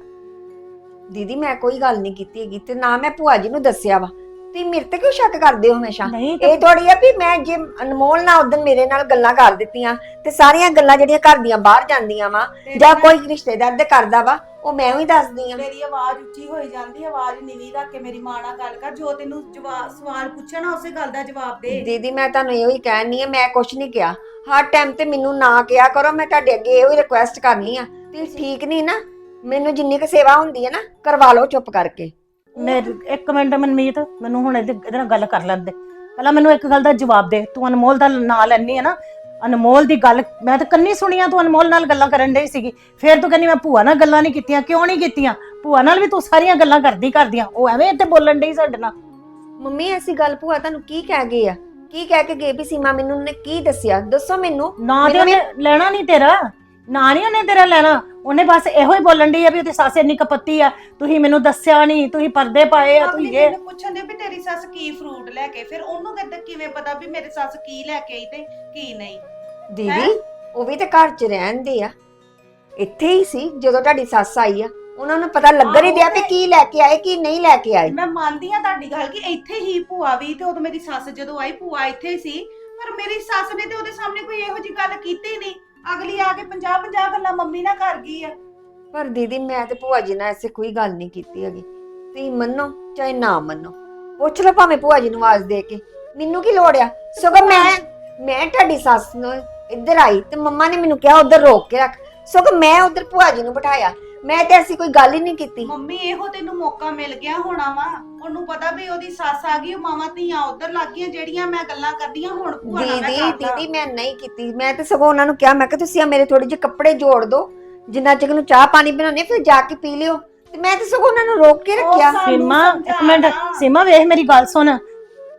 ਦੀਦੀ ਮੈਂ ਕੋਈ ਗੱਲ ਨਹੀਂ ਕੀਤੀ ਹੈਗੀ ਤੇ ਨਾ ਮੈਂ ਭੂਆ ਜੀ ਨੂੰ ਦੱਸਿਆ ਵਾ। ਤੇ ਮੇਰੇ ਤੇ ਕਿਉਂ ਸ਼ੱਕ ਕਰਦੇ ਹੋ ਹਮੇਸ਼ਾ? ਨਹੀਂ ਇਹ ਥੋੜੀ ਆ ਵੀ ਮੈਂ ਜੇ ਅਨਮੋਲ ਨਾਲ ਉਦੋਂ ਮੇਰੇ ਨਾਲ ਗੱਲਾਂ ਕਰ ਦਿੱਤੀਆਂ ਤੇ ਸਾਰੀਆਂ ਗੱਲਾਂ ਜਿਹੜੀਆਂ ਘਰ ਦੀਆਂ ਬਾਹਰ ਜਾਂਦੀਆਂ ਵਾ ਜਾਂ ਕੋਈ ਰਿਸ਼ਤੇਦਾਰ ਦੇ ਕਰਦਾ ਵਾ ਉਹ ਮੈਂ ਵੀ ਦੱਸਦੀ ਆ ਮੇਰੀ ਆਵਾਜ਼ ਉੱਚੀ ਹੋਈ ਜਾਂਦੀ ਆਵਾਜ਼ ਨੀਵੀਂ ਰੱਖ ਕੇ ਮੇਰੀ ਮਾਂ ਨਾਲ ਗੱਲ ਕਰ ਜੋ ਤੈਨੂੰ ਜਵਾਬ ਸਵਾਲ ਪੁੱਛਣਾ ਉਸੇ ਗੱਲ ਦਾ ਜਵਾਬ ਦੇ। ਦੀਦੀ ਮੈਂ ਤੁਹਾਨੂੰ ਇਹੋ ਹੀ ਕਹਿਣੀ ਆ ਮੈਂ ਕੁਛ ਨਹੀਂ ਕਿਹਾ। ਹਰ ਟਾਈਮ ਤੇ ਮੈਨੂੰ ਨਾ ਕਿਹਾ ਕਰੋ ਮੈਂ ਤੁਹਾਡੇ ਅੱਗੇ ਇਹੋ ਹੀ ਰਿਕੁਐਸਟ ਕਰਨੀ ਆ। ਤੇ ਠੀਕ ਨਹੀਂ ਨਾ? ਮੈਨੂੰ ਜਿੰਨੀ ਕੁ ਸੇਵਾ ਹੁੰਦੀ ਹੈ ਨਾ ਕਰਵਾ ਲਓ ਚੁੱਪ ਕਰਕੇ। ਮੇਰੇ ਇੱਕ ਮਿੰਟ ਮਨਮੀਤ ਮੈਨੂੰ ਹੁਣ ਇਹਦੇ ਇਹਦੇ ਨਾਲ ਗੱਲ ਕਰ ਲੈਣ ਦੇ। ਪਹਿਲਾਂ ਮੈਨੂੰ ਇੱਕ ਗੱਲ ਦਾ ਜਵਾਬ ਦੇ। ਤੂੰ ਅਨਮੋਲ ਦਾ ਨਾਂ ਲੈਣੀ ਹੈ ਨਾ ਅਨਮੋਲ ਦੀ ਗੱਲ ਮੈਂ ਤਾਂ ਕੰਨੀ ਸੁਣੀਆਂ ਤੂੰ ਅਨਮੋਲ ਨਾਲ ਗੱਲਾਂ ਕਰਨ ਡਈ ਸੀਗੀ। ਫੇਰ ਤੂੰ ਕਹਿੰਦੀ ਮੈਂ ਭੂਆ ਨਾਲ ਗੱਲਾਂ ਨਹੀਂ ਕੀਤੀਆਂ ਕਿਉਂ ਨਹੀਂ ਕੀਤੀਆਂ? ਭੂਆ ਨਾਲ ਵੀ ਤੂੰ ਸਾਰੀਆਂ ਗੱਲਾਂ ਕਰਦੀ ਕਰਦੀਆਂ ਉਹ ਐਵੇਂ ਇੱਥੇ ਬੋਲਣ ਡਈ ਸਾਡੇ ਨਾਲ। ਮੰਮੀ ਐਸੀ ਗੱਲ ਭੂਆ ਤੁਹਾਨੂੰ ਕੀ ਕਹਿ ਗਏ ਆ? ਕੀ ਕਹਿ ਕੇ ਗਏ ਵੀ ਸੀਮਾ ਮੈਨੂੰ ਉਹਨੇ ਕੀ ਦੱਸਿਆ? ਦੱਸੋ ਮੈਨੂੰ। ਨਾ ਤੇ ਮੈਨੂੰ ਉਹਨੇ ਲੈਣਾ ਨਹੀਂ ਤੇਰਾ। ਨਾ ਨਹੀਂ ਉਹਨੇ ਤੇਰਾ ਲੈਣਾ। ਉਹਨੇ ਬਸ ਇਹੋ ਹੀ ਬੋਲਣ ਡਈ ਆ ਵੀ ਉਹਦੀ ਸੱਸ ਇੰਨੀ ਕਪੱਤੀ ਆ। ਤੁਸੀਂ ਮੈਨੂੰ ਦੱਸਿਆ ਨਹੀਂ ਤੁਸੀਂ ਪਰਦੇ ਪਾਏ ਆ ਤੁਸੀਂ ਇਹ ਮੈਨੂੰ ਪੁੱਛਣ ਦੇ ਵੀ ਤੇਰੀ ਸੱਸ ਕੀ ਫਰੂਟ ਲੈ ਕੇ ਫਿਰ ਉਹਨੂੰ ਕਿੱਦਾਂ ਕਿਵੇਂ ਪਤਾ ਵੀ ਮੇਰੀ ਸੱਸ ਕੀ ਲੈ ਕੇ ਆਈ ਤੇ ਕੀ ਨਹੀਂ। ਦੀਦੀ ਉਹ ਵੀ ਤੇ ਘਰ 'ਚ ਰਹਿੰਦੇ ਆ। ਇੱਥੇ ਹੀ ਸੀ ਜਦੋਂ ਤੁਹਾਡੀ ਸੱਸ ਆਈ ਆ। ਉਹਨਾਂ ਨੂੰ ਪਤਾ ਲੱਗ ਨਹੀਂ ਦਿਆ ਵੀ ਕੀ ਲੈ ਕੇ ਆਏ ਕੀ ਨਹੀਂ ਲੈ ਕੇ ਆਏ। ਮੈਂ ਮੰਨਦੀ ਆ ਤੁਹਾਡੀ ਗੱਲ ਕਿ ਇੱਥੇ ਹੀ ਭੂਆ ਵੀ ਤੇ ਉਦੋਂ ਮੇਰੀ ਸੱਸ ਜਦੋਂ ਆਈ ਭੂਆ ਇੱਥੇ ਹੀ ਸੀ। ਪਰ ਮੇਰੀ ਸੱਸ ਨੇ ਤੇ ਉਹਦੇ ਸਾਹਮਣੇ ਕੋਈ ਇਹੋ ਜੀ ਗੱਲ ਕੀਤੀ ਨਹੀਂ। ਅਗਲੀ ਆ ਕੇ 50 50 ਗੱਲਾਂ ਮੰਮੀ ਨਾਲ ਕਰ ਗਈ ਆ। ਪਰ ਦੀਦੀ ਮੈਂ ਤੇ ਭੂਆ ਜੀ ਨਾਲ ਐਸੇ ਕੋਈ ਗੱਲ ਨਹੀਂ ਕੀਤੀ ਹੈਗੀ। ਤੁਸੀਂ ਮੰਨੋ ਚਾਹੇ ਨਾ ਮੰਨੋ। ਪੁੱਛ ਲਓ ਭਾਵੇਂ ਭੂਆ ਜੀ ਨੂੰ ਆਵਾਜ਼ ਦੇ ਕੇ। ਮੈਨੂੰ ਕੀ ਲੋੜ ਆ? ਸਗੋਂ ਮੈਂ ਮੈਂ ਤੁਹਾਡੀ ਸੱਸ ਨੂੰ ਇੱਧਰ ਆਈ ਤੇ ਮੰਮਾ ਨੇ ਮੈਨੂੰ ਕਿਹਾ ਉਧਰ ਰੋਕ ਕੇ ਰੱਖ। ਸਗੋਂ ਮੈਂ ਉਧਰ ਭੂਆ ਜੀ ਨੂੰ ਬਿਠਾਇਆ। ਮੈਂ ਤੇ ਐਸੀ ਕੋਈ ਗੱਲ ਹੀ ਨਹੀਂ ਕੀਤੀ। ਮੰਮੀ ਇਹੋ ਤੈਨੂੰ ਮੌਕਾ ਮਿਲ ਗਿਆ ਹੋਣਾ ਵਾ। ਉਹਨੂੰ ਪਤਾ ਵੀ ਉਹਦੀ ਸੱਸ ਆ ਗਈ ਉਹ ਮਾਵਾਂ ਧੀਆਂ ਉਧਰ ਲੱਗ ਗਈਆਂ ਜਿਹੜੀਆਂ ਮੈਂ ਗੱਲਾਂ ਕਰਦੀਆਂ ਹੁਣ ਭੂਆ ਨਾਲ ਮੈਂ ਦੀਦੀ ਕਰਦਾ। ਦੀਦੀ ਮੈਂ ਨਹੀਂ ਕੀਤੀ। ਮੈਂ ਤੇ ਸਗੋਂ ਉਹਨਾਂ ਨੂੰ ਕਿਹਾ ਮੈਂ ਕਿ ਤੁਸੀਂ ਆ ਮੇਰੇ ਥੋੜੇ ਜਿਹੇ ਕੱਪੜੇ ਜੋੜ ਦਿਓ ਜਿੰਨਾ ਚਿਰ ਨੂੰ ਚਾਹ ਪਾਣੀ ਬਣਾਉਣੇ ਫਿਰ ਜਾ ਕੇ ਪੀ ਲਿਓ। ਤੇ ਮੈਂ ਤੇ ਸਗੋਂ ਉਹਨਾਂ ਨੂੰ ਰੋਕ ਕੇ ਰੱਖਿਆ। ਸਾਨੂੰ ਸੀਮਾ ਇੱਕ ਮਿੰਟ ਸਮਝਾਉਣਾ। ਸੀਮਾ ਵੇਖ ਮੇਰੀ ਗੱਲ ਸੁਣ।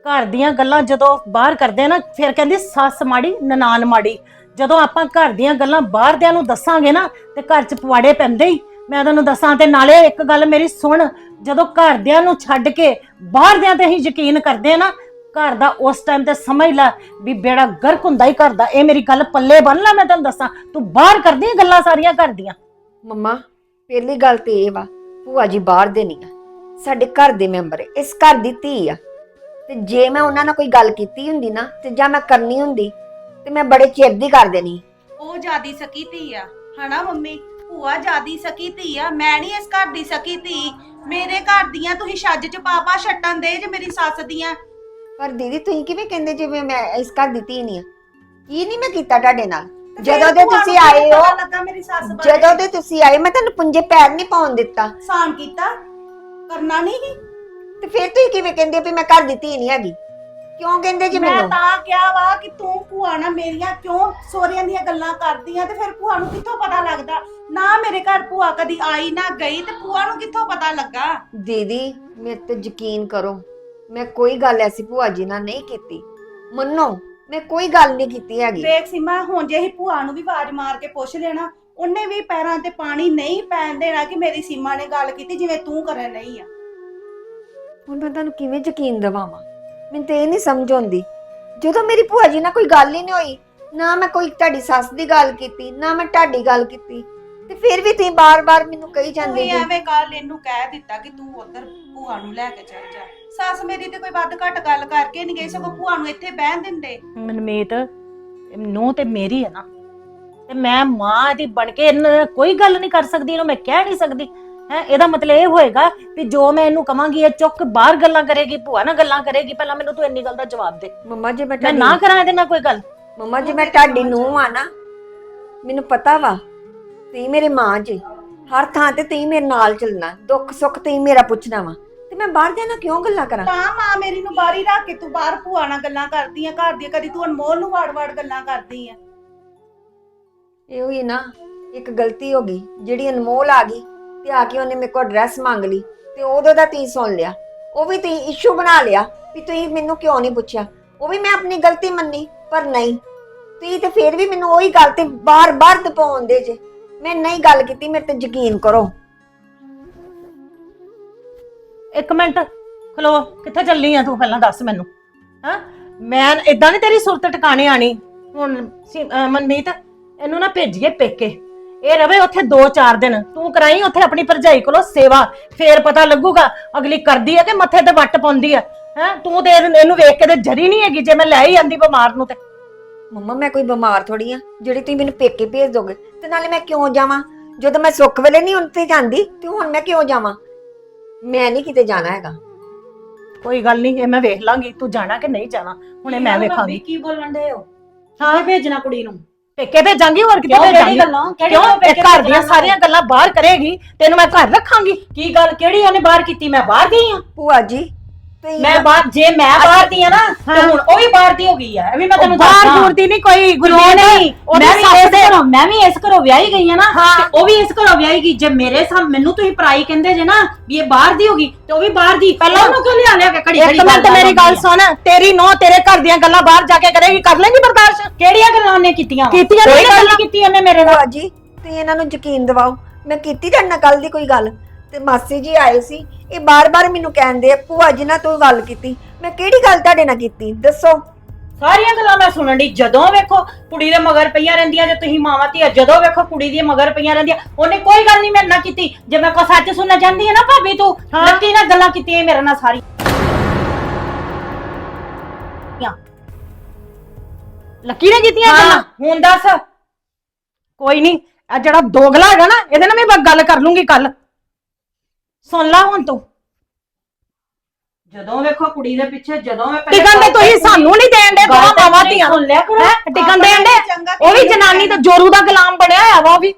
ਘਰ ਦੀਆਂ ਗੱਲਾਂ ਜਦੋਂ ਬਾਹਰ ਕਰਦੇ ਆ ਨਾ ਫਿਰ ਕਹਿੰਦੀ ਸੱਸ ਮਾੜੀ ਨਨਾਣ ਮਾੜੀ। ਜਦੋਂ ਆਪਾਂ ਘਰ ਦੀਆਂ ਗੱਲਾਂ ਬਾਹਰਦਿਆਂ ਨੂੰ ਦੱਸਾਂਗੇ ਨਾ ਤੇ ਘਰ 'ਚ ਪਵਾੜੇ ਪੈਂਦੇ ਹੀ। ਮੈਂ ਤੁਹਾਨੂੰ ਦੱਸਾਂ ਤੇ ਨਾਲੇ ਇੱਕ ਗੱਲ ਮੇਰੀ ਸੁਣ ਜਦੋਂ ਘਰਦਿਆਂ ਨੂੰ ਛੱਡ ਕੇ ਬਾਹਰਦਿਆਂ ਤੇ ਹੀ ਯਕੀਨ ਕਰਦੇ ਆ ਨਾ ਘਰ ਦਾ ਉਸ ਟਾਈਮ ਤੇ ਸਮਝ ਲੈ ਵੀ ਬੇੜਾ ਗਰਕ ਹੁੰਦਾ ਹੀ ਘਰ ਦਾ। ਇਹ ਮੇਰੀ ਗੱਲ ਪੱਲੇ ਬੰਨ ਲੈ ਮੈਂ ਤੈਨੂੰ ਦੱਸਾਂ। ਤੂੰ ਬਾਹਰ ਕਰਦੀ ਆਂ ਗੱਲਾਂ ਸਾਰੀਆਂ ਕਰਦੀਆਂ ਮੰਮਾ ਪਹਿਲੀ ਗੱਲ ਤੇ ਇਹ ਵਾ ਭੂਆ ਜੀ ਬਾਹਰ ਦੇ ਨਹੀਂ ਆ। ਸਾਡੇ ਘਰ ਦੇ ਮੈਂਬਰ ਇਸ ਘਰ ਦੀ ਧੀ ਆ। ਤੇ ਜੇ ਮੈਂ ਉਹਨਾਂ ਨਾਲ ਕੋਈ ਗੱਲ ਕੀਤੀ ਹੁੰਦੀ ਨਾ ਤੇ ਜਾਂ ਮੈਂ ਕਰਨੀ ਹੁੰਦੀ ਤੇ ਮੈਂ ਬੜੇ ਚਿਰ ਦੀ ਕਰ ਦੇਣੀ। ਉਹ ਜਿਆਦੀ ਸਕੀ ਧੀ ਆ ਹਨਾ ਮੰਮੀ? ਭੂਆ ਜਿਆਦੀ ਸਕੀ ਧੀ ਆ ਮੈਂ ਨਹੀਂ ਇਸ ਘਰ ਦੀ ਸਕੀ ਧੀ। ਮੇਰੇ ਘਰ ਦੀਆਂ ਤੁਸੀਂ ਛੱਜ ਚ ਪਾਪਾ ਛੱਟਣ ਦੇ ਜੇ ਮੇਰੀ ਸੱਸ ਦੀਆਂ। ਪਰ ਦੀਦੀ ਤੁਸੀਂ ਕਿਵੇਂ ਕਹਿੰਦੇ ਜਿਵੇਂ ਮੈਂ ਇਸ ਘਰ ਦੀ ਧੀ ਨਹੀਂ ਆ? ਕੀ ਨਹੀਂ ਮੈਂ ਕੀਤਾ ਤੁਹਾਡੇ ਨਾਲ? ਤੇ ਜਦੋਂ ਦੇ ਭੂਆ ਤੁਸੀਂ ਆਏ ਹੋ ਲੱਗਾ ਮੇਰੀ ਸੱਸ ਬਾਰੇ? ਜਦੋਂ ਦੇ ਤੁਸੀਂ ਆਏ ਮੈਂ ਤੁਹਾਨੂੰ ਪੁੰਜੇ ਪੈਰ ਨਹੀਂ ਪਾਉਣ ਦਿੱਤਾ। ਸਾਨ ਕੀਤਾ? ਕਰਨਾ ਨਹੀਂ ਤੇ ਫਿਰ ਤੁਸੀਂ ਕਿਵੇਂ ਕਹਿੰਦੇ ਵੀ ਮੈਂ ਘਰ ਦੀ ਧੀ ਨਹੀਂ ਹੈਗੀ? ਕਿਉਂ ਕਹਿੰਦੇ ਜੀ ਮੈਂ ਮੈਨੂੰ? ਤਾਂ ਕਿਹਾ ਵਾ ਕਿ ਤੂੰ ਭੂਆ ਨਾਲ ਮੇਰੀਆਂ ਕਿਉਂ ਸੋਹਰਿਆਂ ਦੀਆਂ ਗੱਲਾਂ ਕਰਦੀਆਂ ਤੇ ਫਿਰ ਭੂਆ ਨੂੰ ਕਿੱਥੋਂ ਪਤਾ ਲੱਗਦਾ? ਨਾ ਮੇਰੇ ਘਰ ਭੂਆ ਕਦੀ ਆਈ ਨਾ ਗਈ ਤੇ ਭੂਆ ਨੂੰ ਕਿੱਥੋਂ ਪਤਾ ਲੱਗਾ? ਦੀਦੀ ਮੇਰੇ ਤੇ ਯਕੀਨ ਕਰੋ ਮੈਂ ਕੋਈ ਗੱਲ ਐਸੀ ਭੂਆ ਜੀ ਨਾਲ ਨਹੀਂ ਕੀਤੀ। ਮੰਨੋ ਮੈਂ ਕੋਈ ਗੱਲ ਨਹੀਂ ਕੀਤੀ ਹੈਗੀ। ਵੇਖ ਸੀਮਾ ਹੁਣ ਜੇ ਹੀ ਭੂਆ ਨੂੰ ਵੀ ਆਵਾਜ਼ ਮਾਰ ਕੇ ਪੁੱਛ ਲੈਣਾ ਉਹਨੇ ਵੀ ਪੈਰਾਂ ਤੇ ਪਾਣੀ ਨਹੀਂ ਪੈਣ ਦੇਣਾ ਕਿ ਮੇਰੀ ਸੀਮਾ ਨੇ ਗੱਲ ਕੀਤੀ ਜਿਵੇਂ ਤੂੰ ਕਰਨ ਨਹੀਂ ਆ। ਹੁਣ ਮੈਂ ਤੁਹਾਨੂੰ ਕਿਵੇਂ ਯਕੀਨ ਦਿਵਾਵਾਂ? ਮੈਨੂੰ ਤੇ ਇਹ ਨਹੀਂ ਸਮਝ ਆਉਂਦੀ। ਜਦੋਂ ਮੇਰੀ ਭੂਆ ਜੀ ਨਾਲ ਕੋਈ ਗੱਲ ਹੀ ਨਹੀਂ ਹੋਈ ਨਾ ਮੈਂ ਕੋਈ ਤੁਹਾਡੀ ਸੱਸ ਦੀ ਗੱਲ ਕੀਤੀ ਨਾ ਮੈਂ ਤੁਹਾਡੀ ਗੱਲ ਕੀਤੀ ਤੇ ਫਿਰ ਵੀ ਤੁਸੀਂ ਬਾਰ-ਬਾਰ ਮੈਨੂੰ ਕਹੀ ਜਾਂਦੇ ਤੁਸੀਂ ਜੀ। ਐਵੇਂ ਕੱਲ ਇਹਨੂੰ ਕਹਿ ਦਿੱਤਾ ਕਿ ਤੂੰ ਉਧਰ ਭੂਆ ਨੂੰ ਲੈ ਕੇ ਚੱਲ ਜਾ। ਸੱਸ ਮੇਰੀ ਤੇ ਕੋਈ ਵੱਧ ਘੱਟ ਗੱਲ ਕਰਕੇ ਨਹੀਂ ਗਈ ਸਗੋਂ ਭੂਆ ਨੂੰ ਇੱਥੇ ਬਹਿਣ ਦਿੰਦੇ। ਮਨਮੀਤ ਨੂੰ ਤੇ ਮੇਰੀ ਹੈ ਨਾ। ਤੇ ਮੈਂ ਮਾਂ ਦੀ ਬਣ ਕੇ ਇਹਨਾਂ ਨਾਲ ਕੋਈ ਗੱਲ ਨਹੀਂ ਕਰ ਸਕਦੀ ਇਹਨੂੰ ਮੈਂ ਕਹਿ ਨਹੀਂ ਸਕਦੀ। ਹੈ ਇਹਦਾ ਮਤਲਬ ਇਹ ਹੋਏਗਾ ਵੀ ਜੋ ਮੈਂ ਇਹਨੂੰ ਕਵਾਂਗੀ ਇਹ ਚੁੱਕ ਬਾਹਰ ਗੱਲਾਂ ਕਰੇਗੀ ਭੂਆ ਨਾਲ ਗੱਲਾਂ ਕਰੇਗੀ ਪਹਿਲਾਂ ਮੈਨੂੰ ਤੂੰ ਇੰਨੀ ਗੱਲ ਦਾ ਜਵਾਬ ਦੇ। ਮੰਮਾ ਜੀ ਮੈਂ ਮੈਂ ਨਾ ਕਰਾਂ ਇਹਦੇ ਨਾਲ ਕੋਈ ਗੱਲ? ਮੰਮਾ ਜੀ ਮੈਂ ਤੁਹਾਡੀ ਨੂੰਹ ਆ ਨਾ ਮੈਨੂੰ ਪਤਾ ਵਾ ਤੁਸੀਂ ਮੇਰੇ ਮਾਂ ਜੀ ਹਰ ਥਾਂ ਤੇ ਤੁਸੀਂ ਮੇਰੇ ਨਾਲ ਚੱਲਣਾ ਦੁੱਖ ਸੁੱਖ ਤੁਸੀਂ ਮੇਰਾ ਪੁੱਛਣਾ ਵਾ ਤੇ ਮੈਂ ਬਾਹਰ ਦੇ ਨਾਲ ਕਿਉਂ ਗੱਲਾਂ ਕਰਾਂ? ਤਾਂ ਮਾਂ ਮੇਰੀ ਨੂੰ ਬਾਹਰ ਹੀ ਰੱਖ ਕੇ ਤੂੰ ਬਾਹਰ ਭੂਆ ਨਾਲ ਗੱਲਾਂ ਕਰਦੀ ਆ ਘਰ ਦੀਆਂ ਕਦੀ ਤੂੰ ਅਨਮੋਲ ਨੂੰ ਵੜ-ਵੜ ਗੱਲਾਂ ਕਰਦੀ ਆ। ਇਹੋ ਹੀ ਨਾ ਇੱਕ ਗਲਤੀ ਹੋ ਗਈ ਜਿਹੜੀ ਅਨਮੋਲ ਆ ਗਈ ਤੇ ਆ ਕੇ ਉਹਨੇ ਮੇਰੇ ਕੋਲ ਐਡਰੈਸ ਮੰਗ ਲਈ ਤੇ ਉਦੋਂ ਦਾ ਤੀ ਸੁਣ ਲਿਆ। ਉਹ ਵੀ ਤੀ ਇਸ਼ੂ ਬਣਾ ਲਿਆ ਵੀ ਤੁਸੀਂ ਮੈਨੂੰ ਕਿਉਂ ਨਹੀਂ ਪੁੱਛਿਆ। ਉਹ ਵੀ ਮੈਂ ਆਪਣੀ ਗਲਤੀ ਮੰਨੀ, ਪਰ ਨਹੀਂ। ਤੁਸੀਂ ਤੇ ਫੇਰ ਵੀ ਮੈਨੂੰ ਉਹੀ ਗੱਲ ਤੇ ਬਾਰ-ਬਾਰ ਦਪਾਉਂਦੇ ਜੇ। ਮੈਂ ਨਹੀਂ ਗੱਲ ਕੀਤੀ, ਮੇਰੇ ਤੇ ਯਕੀਨ ਕਰੋ। ਇੱਕ ਮਿੰਟ, ਖਲੋ, ਕਿੱਥੇ ਚੱਲੀ ਆ ਤੂੰ ਪਹਿਲਾਂ ਦੱਸ ਮੈਨੂੰ? ਹਾਂ? ਮੈਂ ਇਦਾਂ ਨਹੀਂ ਤੇਰੀ ਸੁਰਤ ਟਿਕਾਣੇ ਆਣੀ। ਹੁਣ ਸੀ- ਅਹ ਮਨਮੀਤ, ਇਹਨੂੰ ਨਾ ਭੇਜੀਏ ਪੇਕੇ। ਇਹ ਰਵੇ ਉੱਥੇ 2-4 ਦਿਨ। ਤੂੰ ਕਰਾਈ ਉੱਥੇ ਆਪਣੀ ਭਰਜਾਈ ਕੋਲੋਂ ਸੇਵਾ। ਫੇਰ ਪਤਾ ਲੱਗੂਗਾ ਅਗਲੀ ਕਰਦੀ ਹੈ ਕਿ ਮੱਥੇ ਤੇ ਵੱਟ ਪਾਉਂਦੀ ਹੈ ਹੈ ਤੂੰ ਤੇ ਇਹਨੂੰ ਵੇਖ ਕੇ ਤੇ ਜਰੀ ਨਹੀਂ ਹੈਗੀ ਜੇ ਮੈਂ ਲੈ ਹੀ ਆਂਦੀ ਬਿਮਾਰ ਨੂੰ ਤੇ। ਮੰਮਾ ਮੈਂ ਕੋਈ ਬਿਮਾਰ ਥੋੜੀ ਆ ਜਿਹੜੀ ਤੁਸੀਂ ਮੈਨੂੰ ਪੇਕੇ ਭੇਜ ਦੋਗੇ। ਤੇ ਨਾਲੇ ਮੈਂ ਕਿਉਂ ਜਾਵਾਂ? ਜਦੋਂ ਮੈਂ ਸੁੱਖ ਵੇਲੇ ਨਹੀਂ ਉੱਤੇ ਜਾਂਦੀ ਤੇ ਹੁਣ ਮੈਂ ਕਿਉਂ ਜਾਵਾਂ? ਮੈਂ ਨਹੀਂ ਕਿਤੇ ਜਾਣਾ ਹੈਗਾ। ਕੋਈ ਗੱਲ ਨਹੀਂ ਇਹ ਮੈਂ ਵੇਖ ਲਾਂਗੀ ਤੂੰ ਜਾਣਾ ਕਿ ਨਹੀਂ ਜਾਣਾ? ਹੁਣੇ ਮੈਂ ਵੇਖਾਂਗੀ। ਕੀ ਬੋਲਣ ਦੇ ਹੋ? ਹਾਂ। ਭੇਜਣਾ ਕੁੜੀ ਨੂੰ? ਪੇਕੇ ਭੇਜਾਂਗੀ ਹੋਰ ਕਿਤੇ ਕਿਉਂ ਭੇਜਾਂਗੀ ਕਿਹੜੀ ਗੱਲਾਂ? ਕਿਹੜੀ ਕਿਉਂ? ਇਹ ਪੇਕੇ ਘਰ ਦੀਆਂ? ਸਾਰੀਆਂ ਗੱਲਾਂ ਬਾਹਰ ਕਰੇਗੀ ਤੈਨੂੰ ਮੈਂ ਘਰ ਰੱਖਾਂਗੀ। ਕੀ ਗੱਲ? ਕਿਹੜੀ ਉਹਨੇ ਬਾਹਰ ਕੀਤੀ? ਮੈਂ ਬਾਹਰ ਗਈ ਆ। ਭੂਆ ਜੀ ਤੁਸੀਂ ਮੈਂ ਬਾਹਰ ਜੇ ਮੈਂ ਬਾਹਰ ਦੀ ਆ ਨਾ ਤੇ ਹਾਂ। ਹੁਣ ਉਹ ਵੀ ਬਾਹਰ ਦੀ ਹੋ ਗਈ ਆ। ਇਹ ਵੀ ਮੈਂ ਤੈਨੂੰ ਬਾਹਰ ਦੱਸਦਾ ਦੂਰ ਦੀ ਨਹੀਂ ਕੋਈ ਗੁਰਮੀਤ। ਨਹੀਂ ਉਹਦੀ ਮੈਂ ਵੀ ਸੱਸ ਇਸ ਦੇ ਘਰੋਂ ਮੈਂ ਵੀ ਇਸ ਘਰੋਂ ਵਿਆਹੀ ਗਈ ਆ ਨਾ ਹਾਂ। ਤੇ ਉਹ ਵੀ ਇਸ ਘਰੋਂ ਵਿਆਹੀ ਗਈ। ਜੇ ਮੇਰੇ ਸਾਹ ਮੈਨੂੰ ਤੁਸੀਂ ਪਰਾਈ ਕਹਿੰਦੇ ਜੇ ਨਾ ਵੀ ਇਹ ਬਾਹਰ ਦੀ ਹੋ ਗਈ ਤੇ ਉਹ ਵੀ ਬਾਹਰ ਦੀ ਪਹਿਲਾਂ ਉਹਨੂੰ ਕਿਉਂ ਲਿਆ ਲਿਆ ਕੇ ਘੜੀ ਘੜੀ ਇੱਕ ਮਿੰਟ ਮੇਰੀ ਗੱਲ ਸੁਣ ਤੇਰੀ ਨੋ ਤੇਰੇ ਘਰ ਦੀਆਂ ਗੱਲਾਂ ਬਾਹਰ ਜਾ ਕੇ ਕਰੇਗੀ ਕਰ ਲੇਗੀ ਬਰਦਾਸ਼ਤ? ਕਿਹੜੀਆਂ ਗੱਲਾਂ ਉਹਨੇ ਕੀਤੀਆਂ? ਕੀਤੀਆਂ ਕੋਈ ਨਹੀਂ ਗੱਲ ਗੱਲਾਂ। ਨਹੀਂ ਕੀਤੀ ਉਹਨੇ ਮੇਰੇ ਨਾਲ। ਭੂਆ ਜੀ ਤੁਸੀਂ ਇਹਨਾਂ ਨੂੰ ਯਕੀਨ ਦਿਵਾਓ। ਮੈਂ ਕੀਤੀ ਤੁਹਾਡੇ ਨਾਲ ਕੱਲ ਦੀ ਕੋਈ ਗੱਲ। ਤੇ ਮਾਸੀ ਜੀ ਆਏ ਸੀ ਇਹ ਬਾਰ-ਬਾਰ ਮੈਨੂੰ ਕਹਿੰਦੇ ਆ ਭੂਆ ਜੀ ਨਾਲ ਤੂੰ ਗੱਲ ਕੀਤੀ ਮੈਂ ਕਿਹੜੀ ਗੱਲ ਤੁਹਾਡੇ ਨਾਲ ਕੀਤੀ ਦੱਸੋ। ਸਾਰੀਆਂ ਗੱਲਾਂ ਮੈਂ ਸੁਣਨ ਦੀ ਜਦੋਂ ਵੇਖੋ ਕੁੜੀ ਦੇ ਮਗਰ ਪਈਆਂ ਰਹਿੰਦੀਆਂ ਜੇ ਤੁਸੀਂ ਮਾਵਾਂ ਧੀਆਂ ਜਦੋਂ ਵੇਖੋ ਕੁੜੀ ਦੀ ਮਗਰ ਪਈਆਂ ਰਹਿੰਦੀਆਂ ਉਹਨੇ ਕੋਈ ਗੱਲ ਨਹੀਂ ਮੇਰੇ ਨਾਲ ਕੀਤੀ ਜੇ ਮੈਂ ਕੋ ਸੱਚ ਸੁਣਨਾ ਚਾਹੁੰਦੀ ਹੈ ਨਾ ਭਾਬੀ ਤੂੰ ਹਾਂ। ਲੱਕੀ ਨਾਲ ਗੱਲਾਂ ਕੀਤੀਆਂ ਮੇਰੇ ਨਾਲ ਸਾਰੀ। ਲੱਕੀ ਨੇ ਕੀਤੀਆਂ। ਗੱਲਾਂ? ਹੁਣ ਦੱਸ। ਕੋਈ ਨਹੀਂ ਆ ਜਿਹੜਾ ਦੋਗਲਾ ਹੈਗਾ ਨਾ ਇਹਦੇ ਨਾਲ ਮੈਂ ਗੱਲ ਕਰ ਲੂੰਗੀ ਕੱਲ ਸੁਣ ਲਾ ਹੁਣ ਤੂੰ। ਜਦੋਂ ਵੇਖੋ ਕੁੜੀ ਦੇ ਪਿੱਛੇ ਜਦੋਂ ਮੈਂ ਪਹਿਲੇ ਟਿਕਣ ਦੇ ਤੁਸੀਂ ਸਾਨੂੰ ਨਹੀਂ ਦੇਣ ਦੇ ਮਾਵਾਂ ਨਹੀਂ ਧੀਆਂ। ਸੁਣ ਲਿਆ ਕਰੋ। ਹੈਂ? ਟਿਕਣ ਦੇਣ ਦੇ? ਉਹ ਵੀ ਜਨਾਨੀ ਤਾਂ ਜੋਰੂ ਦਾ ਗੁਲਾਮ ਬਣਿਆ ਹੋਇਆ ਵਾ ਉਹ ਵੀ।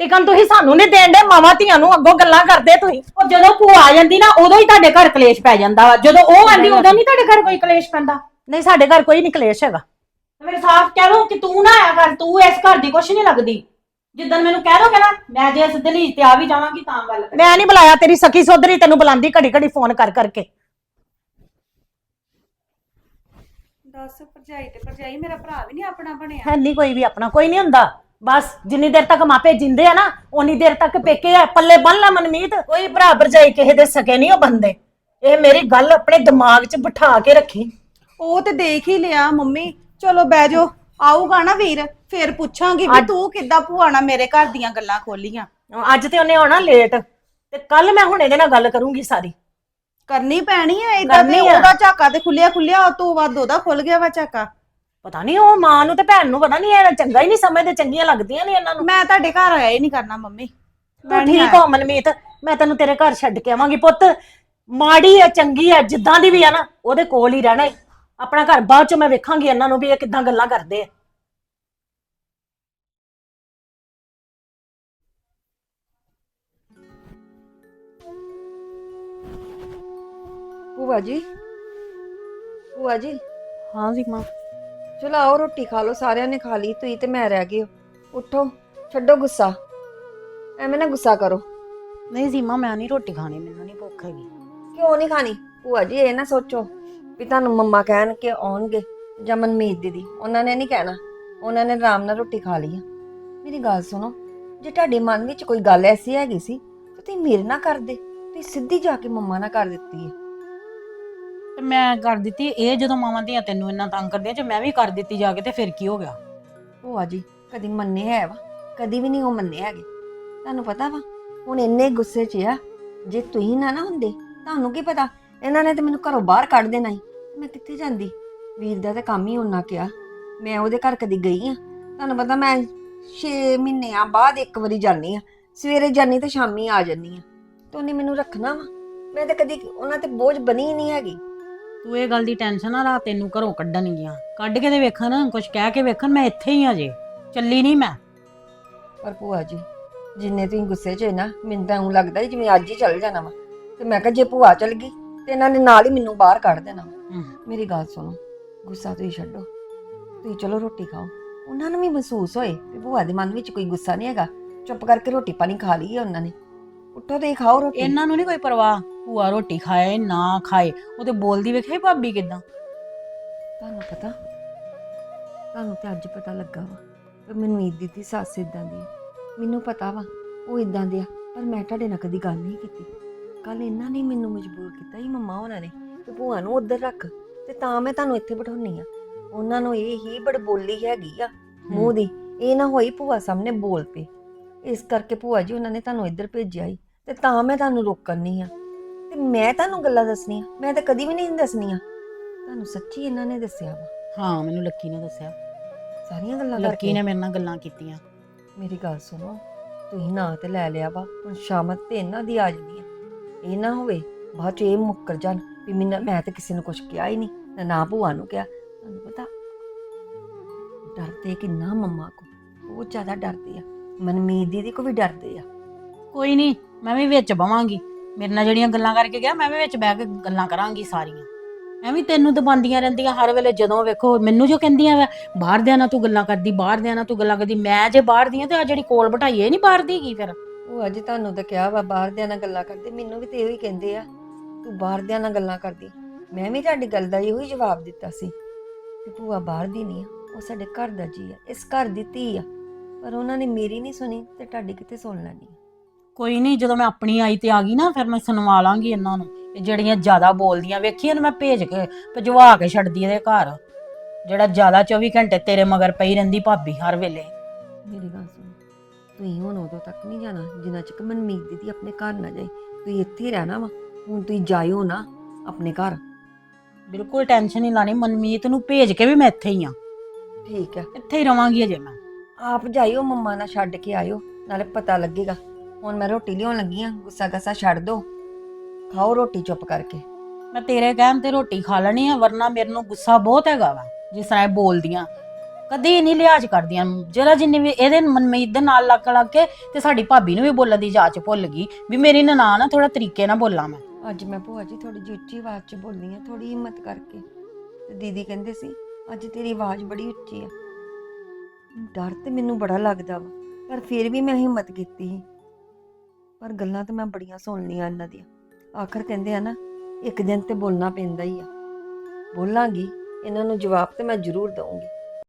ਟਿਕਣ ਤੁਸੀਂ ਸਾਨੂੰ ਨਹੀਂ ਦੇਣ ਦੇ ਮਾਵਾਂ ਧੀਆਂ ਨੂੰ ਅੱਗੋਂ ਗੱਲਾਂ ਕਰਦੇ ਤੁਸੀਂ। ਉਹ ਜਦੋਂ ਭੂਆ ਆ ਜਾਂਦੀ ਨਾ ਉਦੋਂ ਹੀ ਤੁਹਾਡੇ ਘਰ ਕਲੇਸ਼ ਪੈ ਜਾਂਦਾ ਵਾ। ਜਦੋਂ ਉਹ ਆਂਦੀ ਉਦੋਂ ਨਹੀਂ ਤੁਹਾਡੇ ਘਰ ਕੋਈ ਕਲੇਸ਼ ਪੈਂਦਾ। ਨਹੀਂ ਸਾਡੇ ਘਰ ਕੋਈ ਨਹੀਂ ਕਲੇਸ਼ ਹੈਗਾ। ਤੇ ਮੇਰੇ ਸਾਫ਼ ਕਹਿ ਲੋ ਕਿ ਤੂੰ ਨਾ ਆਇਆ ਕਰ ਤੂੰ ਇਸ ਘਰ ਦੀ ਕੁਛ ਨਹੀਂ ਲੱਗਦੀ। ਜਿੱਦਣ ਮੈਨੂੰ ਕਹਿ ਦੋਗੇ ਨਾ ਮੈਂ ਜੇ ਇਸ ਦਲੀਜ ਤੇ ਆ ਵੀ ਜਾਵਾਂਗੀ ਤਾਂ ਗੱਲ ਕਰਾਂਗੇ। ਮੈਂ ਨਹੀਂ ਬੁਲਾਇਆ ਤੇਰੀ ਸਖੀ ਸੋਦਰੀ ਤੈਨੂੰ ਬੁਲਾਉਂਦੀ ਘੜੀ ਘੜੀ ਫੋਨ ਕਰ ਕਰਕੇ। ਦੱਸ ਭਰਜਾਈ ਤੇ ਭਰਜਾਈ ਮੇਰਾ ਭਰਾ ਵੀ ਨਹੀਂ ਆਪਣਾ ਬਣਿਆ। ਹੈ ਨਹੀਂ ਕੋਈ ਵੀ ਆਪਣਾ ਕੋਈ ਨਹੀਂ ਹੁੰਦਾ। ਬਸ ਜਿੰਨੀ ਦੇਰ ਤੱਕ ਮਾਪੇ ਜਿੰਦੇ ਆ ਨਾ ਉਨੀ ਦੇਰ ਤੱਕ ਪੇਕੇ ਆ ਪੱਲੇ ਬੰਨ ਲੈ ਮਨਮੀਤ। ਕੋਈ ਭਰਾ ਭਰਜਾਈ ਕਿਸੇ ਦੇ ਸਕੇ ਨਹੀਂ ਉਹ ਬੰਦੇ। ਇਹ ਮੇਰੀ ਗੱਲ ਆਪਣੇ ਦਿਮਾਗ 'ਚ ਬਿਠਾ ਕੇ ਰੱਖੀ। ਉਹ ਤੇ ਦੇਖ ਹੀ ਲਿਆ ਮੰਮੀ। ਚਲੋ ਬਹਿ ਜਾਓ। ਆਊਗਾ ਨਾ ਵੀਰ ਫੇਰ ਪੁੱਛਾਂਗੀ ਵੀ ਤੂੰ ਕਿੱਦਾਂ ਭੂਆ ਨਾਲ ਮੇਰੇ ਘਰ ਦੀਆਂ ਗੱਲਾਂ ਖੋਲੀਆਂ। ਅੱਜ ਤੇ ਉਹਨੇ ਆਉਣਾ ਲੇਟ ਤੇ ਕੱਲ ਮੈਂ ਹੁਣ ਇਹਦੇ ਨਾਲ ਗੱਲ ਕਰੂੰਗੀ ਸਾਰੀ। ਕਰਨੀ ਪੈਣੀ ਹੈ ਇਦਾਂ ਤੇ। ਉਹਦਾ ਝਾਕਾ ਤੇ ਖੁੱਲਿਆ ਖੁੱਲਿਆ ਉਹ ਤੋਂ ਬਾਅਦ ਉਹਦਾ ਖੁੱਲ ਗਿਆ ਵਾ ਝਾਕਾ। ਪਤਾ ਨਹੀਂ ਉਹ ਮਾਂ ਨੂੰ ਤੇ ਭੈਣ ਨੂੰ ਪਤਾ ਨਹੀਂ ਇਹ ਚੰਗਾ ਹੀ ਨਹੀਂ ਸਮਝਦੇ ਚੰਗੀਆਂ ਲੱਗਦੀਆਂ ਨੇ ਇਹਨਾਂ ਨੂੰ। ਮੈਂ ਤੁਹਾਡੇ ਘਰ ਆਇਆ ਹੀ ਨਹੀਂ ਕਰਨਾ ਮੰਮੀ। ਤੂੰ ਨਹੀਂ ਠੀਕ ਹੋ ਮਨਮੀਤ ਮੈਂ ਤੈਨੂੰ ਤੇਰੇ ਘਰ ਛੱਡ ਕੇ ਆਵਾਂਗੀ ਪੁੱਤ। ਮਾੜੀ ਆ ਚੰਗੀ ਆ ਜਿੱਦਾਂ ਦੀ ਵੀ ਆ ਨਾ ਉਹਦੇ ਕੋਲ ਹੀ ਰਹਿਣਾ। ਆਪਣਾ ਘਰ ਬਾਅਦ ਚ ਮੈਂ ਵੇਖਾਂਗੀ ਇਹਨਾਂ ਨੂੰ ਵੀ ਇਹ ਕਿੱਦਾਂ ਗੱਲਾਂ ਕਰਦੇ ਆ। ਭੂਆ ਜੀ। ਭੂਆ ਜੀ। ਹਾਂ ਜੀ ਮਾਂ। ਚਲੋ ਆਓ ਰੋਟੀ ਖਾ ਲਓ ਸਾਰਿਆਂ ਨੇ ਖਾ ਲਈ ਤੁਸੀਂ ਤੇ ਮੈਂ ਰਹਿ ਗਏ ਹੋ। ਉੱਠੋ ਛੱਡੋ ਗੁੱਸਾ। ਐਵੇਂ ਨਾ ਗੁੱਸਾ ਕਰੋ। ਨਹੀਂ ਸੀਮਾ ਮੈਂ ਨਹੀਂ ਰੋਟੀ ਖਾਣੀ ਮੈਨੂੰ ਨਹੀਂ ਭੁੱਖ ਹੈਗੀ। ਕਿਉਂ ਨਹੀਂ ਖਾਣੀ? ਭੂਆ ਜੀ ਇਹ ਨਾ ਸੋਚੋ। ਵੀ ਤੁਹਾਨੂੰ ਮੰਮਾ ਕਹਿਣ ਕੇ ਆਉਣਗੇ ਜਾਂ ਮਨਮੀਤ ਦੀਦੀ। ਉਹਨਾਂ ਨੇ ਨਹੀਂ ਕਹਿਣਾ। ਉਹਨਾਂ ਨੇ ਆਰਾਮ ਨਾਲ ਰੋਟੀ ਖਾ ਲਈ ਆ। ਮੇਰੀ ਗੱਲ ਸੁਣੋ ਜੇ ਤੁਹਾਡੇ ਮਨ ਵਿੱਚ ਕੋਈ ਗੱਲ ਐਸੀ ਹੈਗੀ ਸੀ ਤਾਂ ਤੁਸੀਂ ਮੇਰੇ ਨਾਲ ਕਰਦੇ। ਤੁਸੀਂ ਸਿੱਧੀ ਜਾ ਕੇ ਮੰਮਾ ਨਾਲ ਕਰ ਦਿੱਤੀ ਹੈ ਤੇ ਮੈਂ ਕਰ ਦਿੱਤੀ। ਇਹ ਜਦੋਂ ਮਾਵਾਂ ਦੀਆਂ ਤੈਨੂੰ ਇੰਨਾ ਤੰਗ ਕਰਦੀਆਂ ਜੇ ਮੈਂ ਵੀ ਕਰ ਦਿੱਤੀ ਜਾ ਕੇ ਤੇ ਫਿਰ ਕੀ ਹੋ ਗਿਆ? ਭੂਆ ਜੀ ਕਦੀ ਮੰਨੇ ਹੈ ਵਾ ਕਦੀ ਵੀ ਨਹੀਂ ਉਹ ਮੰਨੇ ਹੈਗੇ। ਤੁਹਾਨੂੰ ਪਤਾ ਵਾ ਹੁਣ ਇੰਨੇ ਗੁੱਸੇ 'ਚ ਆ ਜੇ ਤੁਸੀਂ ਨਾ ਨਾ ਹੁੰਦੇ ਤੁਹਾਨੂੰ ਕੀ ਪਤਾ? ਇਹਨਾਂ ਨੇ ਤੇ ਮੈਨੂੰ ਘਰੋਂ ਬਾਹਰ ਕੱਢ ਦੇਣਾ ਸੀ। ਮੈਂ ਕਿੱਥੇ ਜਾਂਦੀ? ਵੀਰ ਦਾ ਤੇ ਕੰਮ ਹੀ ਉਹਨਾਂ ਕਿਹਾ ਮੈਂ ਉਹਦੇ ਘਰ ਕਦੀ ਗਈ ਆ। ਤੁਹਾਨੂੰ ਪਤਾ ਮੈਂ 6 ਮਹੀਨਿਆਂ ਬਾਅਦ ਇੱਕ ਵਾਰੀ ਜਾਂਦੀ ਆ। ਸਵੇਰੇ ਜਾਂਦੀ ਤੇ ਸ਼ਾਮੀ ਆ ਜਾਂਦੀ ਆ। ਤੇ ਉਹਨੇ ਮੈਨੂੰ ਰੱਖਣਾ ਵਾ। ਮੈਂ ਤੇ ਕਦੀ ਉਹਨਾਂ ਤੇ ਬੋਝ ਬਣੀ ਹੀ ਨਹੀਂ ਹੈਗੀ। ਤੂੰ ਇਹ ਗੱਲ ਦੀ ਟੈਨਸ਼ਨ ਨਾ ਲਾ ਤੈਨੂੰ ਘਰੋਂ ਕੱਢਣਗੀਆਂ ਕੱਢ ਕੇ ਤੇ ਵੇਖਣ ਕੁਝ ਕਹਿ ਕੇ ਵੇਖਣ ਮੈਂ ਇੱਥੇ ਹੀ ਆ ਜੇ। ਚੱਲੀ ਨਹੀਂ ਮੈਂ। ਪਰ ਭੂਆ ਜੀ ਜਿੰਨੇ ਤੁਸੀਂ ਗੁੱਸੇ 'ਚ ਹੈ ਨਾ ਮੈਨੂੰ ਤਾਂ ਉਹ ਲੱਗਦਾ ਜਿਵੇਂ ਅੱਜ ਹੀ ਚੱਲ ਜਾਣਾ ਵਾ। ਤੇ ਮੈਂ ਕਿਹਾ ਜੇ ਭੂਆ ਚੱਲ ਗਈ ਤੇ ਇਹਨਾਂ ਨੇ ਨਾਲ ਹੀ ਮੈਨੂੰ ਬਾਹਰ ਕੱਢ ਦੇਣਾ। ਮੇਰੀ ਗੱਲ ਸੁਣੋ ਗੁੱਸਾ ਤੁਸੀਂ ਛੱਡੋ। ਤੁਸੀਂ ਚਲੋ ਰੋਟੀ ਖਾਓ। ਉਹਨਾਂ ਨੂੰ ਵੀ ਮਹਿਸੂਸ ਹੋਏ ਵੀ ਭੂਆ ਦੇ ਮਨ ਵਿੱਚ ਕੋਈ ਗੁੱਸਾ ਨਹੀਂ ਹੈਗਾ। ਚੁੱਪ ਕਰਕੇ ਰੋਟੀ ਪਾਣੀ ਖਾ ਲਈ ਹੈ ਉਹਨਾਂ ਨੇ। ਉੱਠੋ ਤੇ ਖਾਓ ਰੋਟੀ। ਇਹਨਾਂ ਨੂੰ ਨਹੀਂ ਕੋਈ ਪਰਵਾਹ। ਭੂਆ ਰੋਟੀ ਖਾਏ ਨਾ ਖਾਏ। ਉਹ ਤੇ ਬੋਲਦੀ ਵੇਖੇ ਭਾਬੀ ਕਿਦਾਂ? ਤੁਹਾਨੂੰ ਪਤਾ ਤੁਹਾਨੂੰ ਤੇ ਅੱਜ ਪਤਾ ਲੱਗਾ ਵਾ ਪਰ ਮਨਮੀਤ ਦੀ ਦੀ ਸੱਸ ਇਦਾਂ ਦੀ ਆ। ਮੈਨੂੰ ਪਤਾ ਵਾ ਉਹ ਇਦਾਂ ਦੇ ਆ ਪਰ ਮੈਂ ਤੁਹਾਡੇ ਨਾਲ ਕਦੀ ਗੱਲ ਨਹੀਂ ਕੀਤੀ। ਕੱਲ ਇਹਨਾਂ ਨੇ ਮੈਨੂੰ ਮਜਬੂਰ ਕੀਤਾ ਹੀ ਮੰਮਾ ਉਹਨਾਂ ਨੇ। ਤੇ ਭੂਆ ਨੂੰ ਉੱਧਰ ਰੱਖ ਤੇ ਤਾਂ ਮੈਂ ਤੁਹਾਨੂੰ ਇੱਥੇ ਬਿਠਾਉਣੀ ਆ ਉਹਨਾਂ ਨੂੰ ਇਹ ਹੀ ਬੜ ਬੋਲੀ ਹੈਗੀ ਆ ਮੂੰਹ ਦੀ। ਇਹ ਨਾ ਹੋਈ ਭੂਆ ਸਾਹਮਣੇ ਬੋਲ ਪਏ ਇਸ ਕਰਕੇ ਭੂਆ ਜੀ ਉਹਨਾਂ ਨੇ ਤੁਹਾਨੂੰ ਇੱਧਰ ਭੇਜਿਆ ਹੀ ਤੇ ਤਾਂ ਮੈਂ ਤੁਹਾਨੂੰ ਰੋਕਣੀ ਆ ਤੇ ਮੈਂ ਤੁਹਾਨੂੰ ਗੱਲਾਂ ਦੱਸਣੀਆਂ ਮੈਂ ਤਾਂ ਕਦੀ ਵੀ ਨਹੀਂ ਦੱਸਣੀਆਂ ਤੁਹਾਨੂੰ ਸੱਚੀ ਇਹਨਾਂ ਨੇ ਦੱਸਿਆ ਵਾ? ਹਾਂ ਮੈਨੂੰ ਲੱਕੀ ਨੇ ਦੱਸਿਆ। ਸਾਰੀਆਂ ਗੱਲਾਂ ਲੱਕੀ ਨੇ ਮੇਰੇ ਨਾਲ ਗੱਲਾਂ ਕੀਤੀਆਂ। ਮੇਰੀ ਗੱਲ ਸੁਣੋ ਤੁਸੀਂ ਨਾਂ ਤੇ ਲੈ ਲਿਆ ਵਾ ਹੁਣ ਸ਼ਾਮਤ ਤੇ ਇਹਨਾਂ ਦੀ ਆ ਜਾਣੀ ਇਹ ਨਾ ਹੋਵੇ, ਬਾਅਦ ਚ ਇਹ ਮੁੱਕਰ ਜਾਣ ਵੀ ਮੈਂ ਮੈਂ ਤਾਂ ਕਿਸੇ ਨੂੰ ਕੁਝ ਕਿਹਾ ਹੀ ਨਹੀਂ, ਨਾ ਨਾ ਭੂਆ ਨੂੰ ਕਿਹਾ। ਤੁਹਾਨੂੰ ਪਤਾ, ਡਰਦੇ ਕਿੰਨਾ ਮੰਮਾ ਕੋ, ਬਹੁਤ ਜ਼ਿਆਦਾ ਡਰਦੇ ਆ। ਮਨਮੀਤ ਦੀਦੀ ਕੋ ਵੀ ਡਰਦੇ ਆ। ਕੋਈ ਨਹੀਂ, ਮੈਂ ਵੀ ਵਿੱਚ ਬਵਾਂਗੀ। ਮੇਰੇ ਨਾਲ ਜਿਹੜੀਆਂ ਗੱਲਾਂ ਕਰਕੇ ਗਿਆ, ਮੈਂ ਵੀ ਵਿੱਚ ਬਹਿ ਕੇ ਗੱਲਾਂ ਕਰਾਂਗੀ ਸਾਰੀਆਂ। ਮੈਂ ਵੀ ਤੈਨੂੰ ਦਬਾਉਂਦੀਆਂ ਰਹਿੰਦੀਆਂ ਹਰ ਵੇਲੇ, ਜਦੋਂ ਵੇਖੋ, ਮੈਨੂੰ ਜੋ ਕਹਿੰਦੀਆਂ ਵਾ, ਬਾਹਰ ਦਿਆਂ ਨਾਲ ਤੂੰ ਗੱਲਾਂ ਕਰਦੀ, ਬਾਹਰ ਦਿਆਂ ਨਾਲ ਤੂੰ ਗੱਲਾਂ ਕਰਦੀ, ਮੈਂ ਜੇ ਬਾਹਰ ਦੀਆਂ ਤੇ ਆ ਜਿਹੜੀ ਕੋਲ ਬਿਠਾਈ, ਇਹ ਨਹੀਂ ਬਾਹਰ ਦੀ ਕੀ ਫਿਰ? ਉਹ ਅੱਜ ਤੁਹਾਨੂੰ ਤਾਂ ਕਿਹਾ ਵਾ ਬਾਹਰ ਦਿਆਂ ਨਾਲ ਗੱਲਾਂ ਕਰਦੇ ਮੈਨੂੰ ਵੀ ਤੇ ਇਹੋ ਹੀ ਕਹਿੰਦੇ ਆ ਤੂੰ ਬਾਹਰ ਦਿਆਂ ਨਾਲ ਗੱਲਾਂ ਕਰਦੀ। ਮੈਂ ਵੀ ਤੁਹਾਡੀ ਗੱਲ ਦਾ ਇਹੋ ਹੀ ਜਵਾਬ ਦਿੱਤਾ ਸੀ ਕਿ ਭੂਆ ਬਾਹਰ ਦੀ ਨਹੀਂ ਆ ਉਹ ਸਾਡੇ ਘਰ ਦਾ ਜੀ ਆ ਇਸ ਘਰ ਦੀ ਧੀ ਆ। ਪਰ ਉਹਨਾਂ ਨੇ ਮੇਰੀ ਨਹੀਂ ਸੁਣੀ ਤੇ ਤੁਹਾਡੀ ਕਿੱਥੇ ਸੁਣ ਲੈਣੀ? ਕੋਈ ਨਹੀਂ ਜਦੋਂ ਮੈਂ ਆਪਣੀ ਆਈ ਤੇ ਆ ਗਈ ਨਾ ਫਿਰ ਮੈਂ ਸੁਣਵਾ ਲਾਂਗੀ ਇਹਨਾਂ ਨੂੰ। ਇਹ ਜਿਹੜੀਆਂ ਜ਼ਿਆਦਾ ਬੋਲਦੀਆਂ ਵੇਖੀ ਇਹਨੂੰ ਮੈਂ ਭੇਜ ਕੇ ਭਜਵਾ ਕੇ ਛੱਡਦੀ ਇਹਦੇ ਘਰ। ਜਿਹੜਾ ਜ਼ਿਆਦਾ 24 ਘੰਟੇ ਤੇਰੇ ਮਗਰ ਪਈ ਰਹਿੰਦੀ ਭਾਬੀ ਹਰ ਵੇਲੇ। ਮੇਰੀ ਗੱਲ ਸੁਣ। ਤੁਸੀਂ ਹੁਣ ਉਦੋਂ ਤੱਕ ਨਹੀਂ ਜਾਣਾ ਜਿੰਨਾ ਚਿਰ ਮਨਮੀਤ ਦੀਦੀ ਆਪਣੇ ਘਰ ਨਾ ਜਾਏ ਤੁਸੀਂ ਇੱਥੇ ਹੀ ਰਹਿਣਾ ਵਾ ਹੁਣ ਤੁਸੀਂ ਜਾਇਓ ਨਾ ਆਪਣੇ ਘਰ। ਬਿਲਕੁਲ ਟੈਨਸ਼ਨ ਨਹੀਂ ਲਾਣੀ ਮਨਮੀਤ ਨੂੰ ਭੇਜ ਕੇ ਵੀ ਮੈਂ ਇੱਥੇ ਹੀ ਆ ਠੀਕ ਹੈ। ਇੱਥੇ ਹੀ ਰਵਾਂਗੀ ਅਜੇ ਮੈਂ। ਆਪ ਜਾਇਓ ਮੰਮਾ ਨਾਲ ਛੱਡ ਕੇ ਆਇਓ ਨਾਲੇ ਪਤਾ ਲੱਗੇਗਾ। ਹੁਣ ਮੈਂ ਰੋਟੀ ਲਿਆਉਣ ਲੱਗੀ ਆ ਗੁੱਸਾ ਗੱਸਾ ਛੱਡ ਦੋ। ਖਾਓ ਰੋਟੀ ਚੁੱਪ ਕਰਕੇ। ਮੈਂ ਤੇਰੇ ਕਹਿਣ ਤੇ ਰੋਟੀ ਖਾ ਲੈਣੀ ਆ ਵਰਨਾ ਮੇਰੇ ਨੂੰ ਗੁੱਸਾ ਬਹੁਤ ਹੈਗਾ ਵਾ ਜਿਸ ਤਰ੍ਹਾਂ ਇਹ ਬੋਲਦੀਆਂ। ਕਦੀ ਨਹੀਂ ਲਿਹਾਜ਼ ਕਰਦੀਆਂ ਜਰਾ ਜਿੰਨੀ ਵੀ ਇਹਦੇ ਮਨਮੀਤ ਦੇ ਨਾਲ ਲੱਗ ਲੱਗ ਕੇ ਤੇ ਸਾਡੀ ਭਾਬੀ ਨੂੰ ਵੀ ਬੋਲਣ ਦੀ ਜਾਚ ਭੁੱਲ ਗਈ ਵੀ ਮੇਰੀ ਨਨਾਣ ਆ ਥੋੜਾ ਤਰੀਕੇ ਨਾਲ ਬੋਲਾਂ ਮੈਂ। ਅੱਜ ਮੈਂ ਭੂਆ ਜੀ ਥੋੜੀ ਜਿਹੀ ਉੱਚੀ ਆਵਾਜ਼ 'ਚ ਬੋਲਨੀ ਆ ਥੋੜੀ ਹਿੰਮਤ ਕਰਕੇ। ਤੇ ਦੀਦੀ ਕਹਿੰਦੇ ਸੀ, ਅੱਜ ਤੇਰੀ ਆਵਾਜ਼ ਬੜੀ ਉੱਚੀ ਆ। ਡਰ ਤੇ ਮੈਨੂੰ ਬੜਾ ਲੱਗਦਾ ਵਾ, ਪਰ ਫਿਰ ਵੀ ਮੈਂ ਹਿੰਮਤ ਕੀਤੀ ਸੀ। ਪਰ ਗੱਲਾਂ ਤਾਂ ਮੈਂ ਬੜੀਆਂ ਸੁਣ ਲਈਆਂ ਇਹਨਾਂ ਦੀਆਂ। ਆਖਰ ਕਹਿੰਦੇ ਆ ਨਾ, ਇੱਕ ਦਿਨ ਤੇ ਬੋਲਣਾ ਪੈਂਦਾ ਹੀ ਆ। ਬੋਲਾਂਗੀ, ਇਹਨਾਂ ਨੂੰ ਜਵਾਬ ਤੇ ਮੈਂ ਜ਼ਰੂਰ ਦਊਂਗੀ।